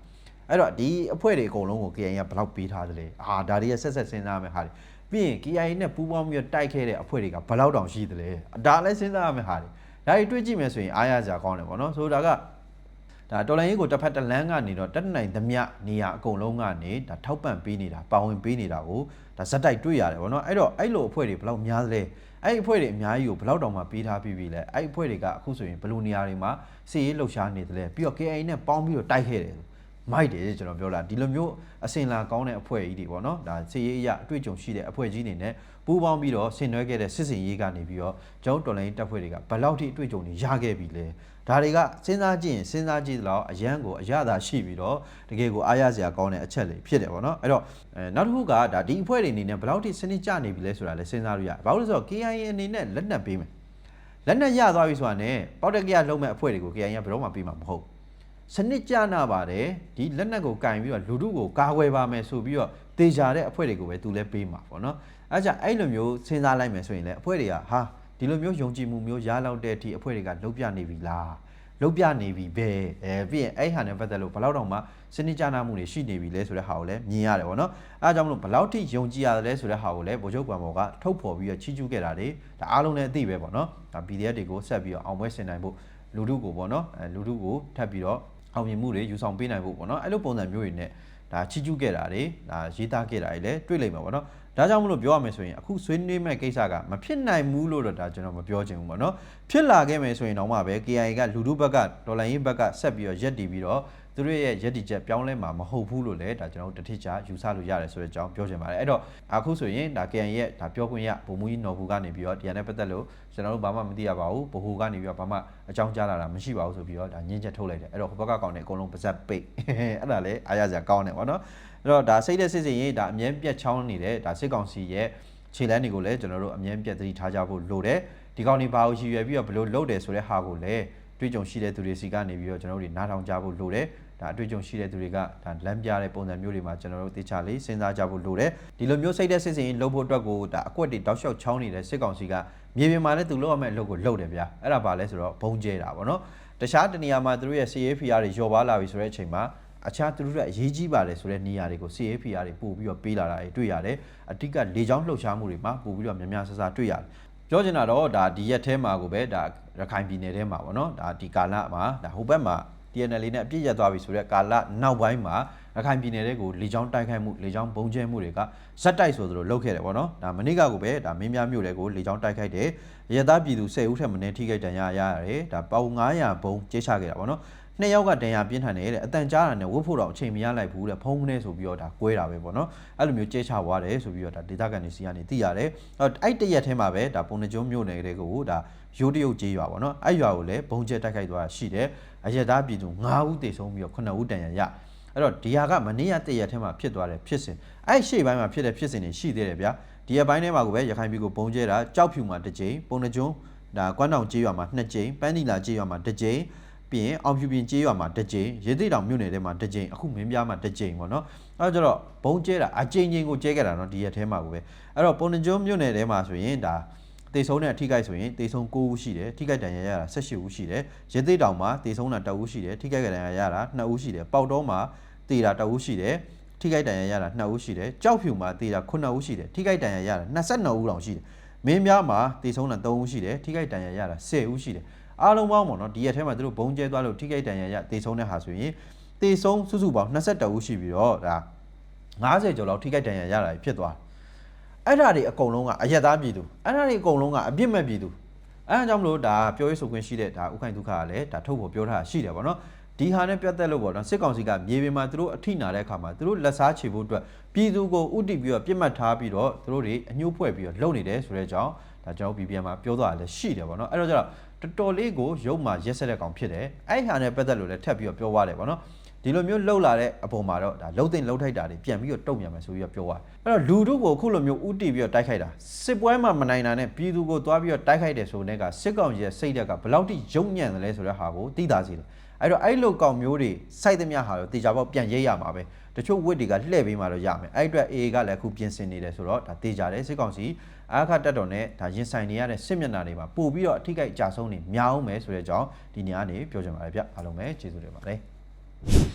အဲ့တော့ဒီအဖွဲ့တွေအကုန်လုံးကို KIA ကဘယ်လောက်ပေးထားသလဲအာဒါတွေကဆက်ဆက်စဉ်းစားမယ်ဟာတွေပြီးရင် KIA နဲ့ပူးပေါင်းပြီးတိုက်ခဲ့တဲ့အဖွဲ့တွေကဘယ်လောက်တောင်ရှိသလဲဒါလည်းစဉ်းစားရမယ်ဟာတွေ ဒါတွေတွေးကြည့်မယ်ဆိုရင်အားရစရာကောင်းတယ်ပေါ့နော်ဆိုတော့ဒါကဒါတော်လိုင်းရေးကိုတစ်ဖက်တစ်လမ်းကနေတော့တက်နိုင်သမျှနေရာအကုန်လုံးကနေဒါထောက်ပံ့ပေးနေတာပါဝင်ပေးနေတာကိုဒါဇက်တိုက်တွေ့ရတယ်ဗောနော်အဲ့တော့အဲ့လိုအဖွဲ့တွေဘယ်လောက်များသလဲအဲ့အဖွဲ့တွေအများကြီးကိုဘယ်လောက်တောင်မှပေးထားပြီးပြီလဲအဲ့အဖွဲ့တွေကအခုဆိုရင်ဘယ်လိုနေရာတွေမှာစီရေးလှုပ်ရှားနေသလဲပြီးတော့ KA နဲ့ပေါင်းပြီးတော့တိုက်ခဲ့တယ် မိုက်တယ်ကျွန်တော်ပြောလာဒီလိုမျိုးအစင်လာကောင်းတဲ့အဖွဲ့ကြီးတွေပေါ့နော်ဒါစီရေးအရအတွေ့အကြုံရှိတဲ့အဖွဲ့ကြီးတွေနဲ့ပူးပေါင်းပြီးတော့ဆင်နွှဲခဲ့တဲ့စစ်စင်ရေးကနေပြီးတော့ကျွန်တော်တော်လိုင်းတပ်ဖွဲ့တွေကဘယ်လောက်ထိအတွေ့အကြုံတွေရခဲ့ပြီလဲဒါတွေကစဉ်းစားကြည့်ရင်စဉ်းစားကြည့်သလောက်အရန်ကိုအရသာရှိပြီးတော့တကယ်ကိုအားရစရာကောင်းတဲ့အချက်လေးဖြစ်တယ်ပေါ့နော်အဲ့တော့အဲနောက်တစ်ခုကဒါဒီအဖွဲ့တွေအနေနဲ့ဘယ်လောက်ထိစနစ်ကျနေပြီလဲဆိုတာလည်းစဉ်းစားလို့ရတယ်ဘာလို့လဲဆိုတော့ KIA အနေနဲ့လက်နက်ပေးမယ်လက်နက်ရသွားပြီဆိုတာနဲ့ပေါက်တက်ကရလုံးမဲ့အဖွဲ့တွေကို KIA ကဘယ်တော့မှပေးမှာမဟုတ် စနစ်ကျနာပါတယ်ဒီလက်နက်ကိုကင်ပြီးတော့လူတို့ကိုကာကွယ်ပါမယ်ဆိုပြီးတော့တေချာတဲ့အဖွဲ့တွေကိုပဲသူလည်းပေးမှာပေါ့နော်အဲကြအဲ့လိုမျိုးစဉ်းစားလိုက်မယ်ဆိုရင်လည်းအဖွဲ့တွေကဟာဒီလိုမျိုးယုံကြည်မှုမျိုးရလောက်တဲ့အထိအဖွဲ့တွေကလုံးပြနေပြီလားလုံးပြနေပြီပဲအဲပြီးရင်အဲ့ဟာနဲ့ပတ်သက်လို့ဘယ်လောက်တောင်မှစနစ်ကျနာမှုတွေရှိနေပြီလဲဆိုတဲ့ဟာကိုလည်းမြင်ရတယ်ပေါ့နော်အဲအကြောင်းမလို့ဘယ်လောက်ထိယုံကြည်ရတယ်လဲဆိုတဲ့ဟာကိုလည်းဗိုလ်ချုပ်ပံမော်ကထုတ်ဖော်ပြီးတော့ချီးကျူးခဲ့တာတွေဒါအားလုံးလည်းအသိပဲပေါ့နော်ဒါ PDF တွေကိုဆက်ပြီးတော့အောင်ပွဲဆင်နိုင်ဖို့လူထုကိုပေါ့နော်အဲလူထုကိုထပ်ပြီးတော့ အောင်မြင်မှုတွေယူဆောင်ပေးနိုင်ဖို့ပေါ့နော်အဲ့လိုပုံစံမျိုးတွေနဲ့ဒါချီးကျူးခဲ့တာတွေဒါရေးသားခဲ့တာတွေလည်းတွေ့လိမ့်မှာပေါ့နော်ဒါကြောင့်မလို့ပြောရမယ်ဆိုရင်အခုဆွေးနွေးမဲ့ကိစ္စကမဖြစ်နိုင်ဘူးလို့တော့ဒါကျွန်တော်မပြောချင်ဘူးပေါ့နော်ဖြစ်လာခဲ့မယ်ဆိုရင်တော့မှပဲ KIA ကလူထုဘက်ကဒေါ်လာရင်းဘက်ကဆက်ပြီးတော့ရက်တည်ပြီးတော့ သူတို့ရဲ့ရက်တည်ချက်ပြောင်းလဲမှာမဟုတ်ဘူးလို့လည်းဒါကျွန်တော်တို့တတိချာယူဆလို့ရတယ်ဆိုတဲ့အကြောင်းပြောချင်ပါတယ်အဲ့တော့အခုဆိုရင်ဒါ KIA ရဲ့ဒါပြောခွင့်ရဗိုလ်မှူးကြီးနော်ဘူးကနေပြီးတော့ဒီနဲ့ပတ်သက်လို့ကျွန်တော်တို့ဘာမှမသိရပါဘူးဗဟိုကနေပြီးတော့ဘာမှအကြောင်းကြားလာတာမရှိပါဘူးဆိုပြီးတော့ဒါညှင်းချက်ထုတ်လိုက်တယ်အဲ့တော့ဟိုဘက်ကကောင်တွေအကုန်လုံးပါဇက်ပိတ်အဲ့ဒါလည်းအားရစရာကောင်းတယ်ပေါ့နော်အဲ့တော့ဒါစိတ်တဲ့စစ်စင်ရေးဒါအမြဲပြတ်ချောင်းနေတဲ့ဒါစစ်ကောင်စီရဲ့ခြေလမ်းတွေကိုလည်းကျွန်တော်တို့အမြဲပြတ်သတိထားကြဖို့လိုတယ်ဒီကောင်တွေဘာလို့ရည်ရွယ်ပြီးတော့ဘလို့လုပ်တယ်ဆိုတဲ့ဟာကိုလည်းတွေ့ကြုံရှိတဲ့သူတွေစီကနေပြီးတော့ကျွန်တော်တို့တွေနားထောင်ကြဖို့လိုတယ် ဒါအတွေ့အကြုံရှိတဲ့သူတွေကဒါလမ်းပြတဲ့ပုံစံမျိုးတွေမှာကျွန်တော်တို့တေချာလေးစဉ်းစားကြဖို့လိုတယ်ဒီလိုမျိုးစိတ်တဲ့စစ်စင်လုပ်ဖို့အတွက်ကိုဒါအကွက်တွေတောက်လျှောက်ချောင်းနေတဲ့စစ်ကောင်စီကမြေပြင်မှာလည်းသူလုပ်ရမယ့်အလုပ်ကိုလုပ်တယ်ဗျာအဲ့ဒါပါလဲဆိုတော့ဘုံကျဲတာပေါ့နော်တခြားတနေရာမှာသူတို့ရဲ့ CAFR တွေယော်ပါလာပြီဆိုတဲ့အချိန်မှာအခြားသူတို့ရဲ့အရေးကြီးပါတယ်ဆိုတဲ့နေရာတွေကို CAFR တွေပို့ပြီးတော့ပေးလာတာတွေတွေ့ရတယ်အတိကလေချောင်းလှုပ်ရှားမှုတွေမှာပို့ပြီးတော့များများဆဆတွေ့ရတယ်ပြောချင်တာတော့ဒါဒီရက်ထဲမှာကိုပဲဒါရခိုင်ပြည်နယ်ထဲမှာပေါ့နော်ဒါဒီကာလမှာဒါဟိုဘက်မှာ TNL နဲ့အပြည့်ရသွားပြီဆိုတော့ကာလနောက်ပိုင်းမှာရခိုင်ပြည်နယ်တွေကိုလေကြောင်းတိုက်ခိုက်မှုလေကြောင်းပုံကျဲမှုတွေကဇက်တိုက်ဆိုသလိုလုပ်ခဲ့တယ်ပေါ့နော်ဒါမနေ့ကကိုပဲဒါမင်းများမြို့တွေကိုလေကြောင်းတိုက်ခိုက်တယ်ရသားပြည်သူ10ဦးထက်မနည်းထိခိုက်ဒဏ်ရာရရတယ်ဒါပေါင်900ဘုံကျဲချခဲ့တာပေါ့နော်နှစ်ယောက်ကဒဏ်ရာပြင်းထန်တယ်တဲ့အတန်ကြားတာနဲ့ဝတ်ဖို့တော့အချိန်မရလိုက်ဘူးတဲ့ဖုံးကနေဆိုပြီးတော့ဒါကွဲတာပဲပေါ့နော်အဲ့လိုမျိုးကျဲချသွားတယ်ဆိုပြီးတော့ဒါဒေတာကန်နေစီကနေသိရတယ်အဲ့တရက်ထဲမှာပဲဒါပုံနှကျုံးမြို့နယ်တွေကိုဒါ ရိုးတရုတ်ကြေးရွာပေါ့နော်အဲ့ရွာကိုလည်းဘုံကျဲတိုက်ခိုက်သွားတာရှိတယ်အရက်သားပြည်သူ9ဦးတေဆုံးပြီးတော့9ဦးတန်ရာရအဲ့တော့ဒီဟာကမနေ့ကတရက်ထဲမှာဖြစ်သွားတယ်ဖြစ်စဉ်အဲ့ရှေ့ပိုင်းမှာဖြစ်တဲ့ဖြစ်စဉ်တွေရှိသေးတယ်ဗျာဒီရက်ပိုင်းထဲမှာကိုပဲရခိုင်ပြည်ကိုဘုံကျဲတာကြောက်ဖြူမှာတစ်ကြိမ်ပုံနှကျုံးဒါကွမ်းတောင်ကြေးရွာမှာ2ကြိမ်ပန်းနီလာကြေးရွာမှာ1ကြိမ်ပြီးရင်အောင်ဖြူပြင်ကြေးရွာမှာတစ်ကြိမ်ရေသိတောင်မြို့နယ်ထဲမှာတစ်ကြိမ်အခုမင်းပြားမှာတစ်ကြိမ်ပေါ့နော်အဲတော့ကျတော့ဘုံကျဲတာအကြိမ်ကြိမ်ကိုကျဲခဲ့တာနော်ဒီရက်ထဲမှာကိုပဲအဲ့တော့ပုံနှကျုံးမြို့နယ်ထဲမှာဆိုရင်ဒါ တေဆုံးတဲ့အထိကိုက်ဆိုရင်တေဆုံး9ဦးရှိတယ်ထိကိုက်တန်ရာရတာ18ဦးရှိတယ်ရသေးတောင်မှာတေဆုံးတာ2ဦးရှိတယ်ထိကိုက်ကတန်ရာရတာ2ဦးရှိတယ်ပေါက်တော့မှာတေတာ2ဦးရှိတယ်ထိကိုက်တန်ရာရတာ2ဦးရှိတယ်ကြောက်ဖြူမှာတေတာ9ဦးရှိတယ်ထိကိုက်တန်ရာရတာ22ဦးတောင်ရှိတယ်မင်းများမှာတေဆုံးတာ3ဦးရှိတယ်ထိကိုက်တန်ရာရတာ10ဦးရှိတယ်အားလုံးပေါင်းပေါ့နော်ဒီရက်ထဲမှာသူတို့ဘုံကျဲသွားလို့ထိကိုက်တန်ရာရတေဆုံးတဲ့ဟာဆိုရင်တေဆုံးစုစုပေါင်း22ဦးရှိပြီးတော့ဒါ90ကျော်လောက်ထိကိုက်တန်ရာရတာဖြစ်သွားတယ် အဲ့ဓာတွေအကုန်လုံးကအယက်သားပြည်သူအဲ့ဓာတွေအကုန်လုံးကအပြစ်မဲ့ပြည်သူအဲ့ဒါကြောင့်မလို့ဒါပြောရေးဆိုခွင့်ရှိတဲ့ဒါဥခိုင်ဒုက္ခကလည်းဒါထုတ်ဖို့ပြောထားတာရှိတယ်ဗောနော်ဒီဟာနဲ့ပြတ်သက်လို့ပေါ့နော်စစ်ကောင်စီကမြေပြင်မှာသူတို့အထိနာတဲ့အခါမှာသူတို့လက်စားချေဖို့အတွက်ပြည်သူကိုဥတီပြီးတော့ပြစ်မှတ်ထားပြီးတော့သူတို့တွေအညှို့ဖွဲ့ပြီးတော့လုပ်နေတယ်ဆိုတဲ့အကြောင်းဒါကျွန်တော် BBM မှာပြောသွားတာလည်းရှိတယ်ဗောနော်အဲ့တော့ကျတော့တော်တော်လေးကိုရုပ်မှာရက်ဆက်တဲ့ကောင်ဖြစ်တယ်အဲ့ဟာနဲ့ပတ်သက်လို့လည်းထပ်ပြီးတော့ပြောသွားတယ်ဗောနော် ဒီလိုမျိုးလှုပ်လာတဲ့အပေါ်မှာတော့ဒါလှုပ်တင်လှုပ်ထိုက်တာတွေပြန်ပြီးတော့တုံ့ပြန်မယ်ဆိုပြီးတော့ပြောသွားအဲ့တော့လူတို့ကိုအခုလိုမျိုးဥတီပြီးတော့တိုက်ခိုက်တာစစ်ပွဲမှာမနိုင်တာနဲ့ပြည်သူကိုသွားပြီးတော့တိုက်ခိုက်တယ်ဆိုတဲ့ကစစ်ကောင်ကြီးရဲ့စိတ်ဓာတ်ကဘယ်လောက်ထိယုံညံ့တယ်လဲဆိုတဲ့ဟာကိုသိသာစေတယ်အဲ့တော့အဲ့လိုကောင်မျိုးတွေစိုက်သမျှဟာတော့တေချာပေါက်ပြန်ရိပ်ရမှာပဲတချို့ဝစ်တွေကလှည့်ပေးမှတော့ရမယ်အဲ့အတွက် AA ကလည်းအခုပြင်ဆင်နေတယ်ဆိုတော့ဒါတေချာတယ်စစ်ကောင်စီအားခတက်တော်နဲ့ဒါရင်ဆိုင်နေရတဲ့စစ်မျက်နှာတွေမှာပို့ပြီးတော့အထိကိအကြဆုံးနေများအောင်မယ်ဆိုတဲ့အကြောင်းဒီနေ့ကနေပြောချင်ပါတယ်ဗျအားလုံးပဲကျေးဇူးတင်ပါတယ် フフフ。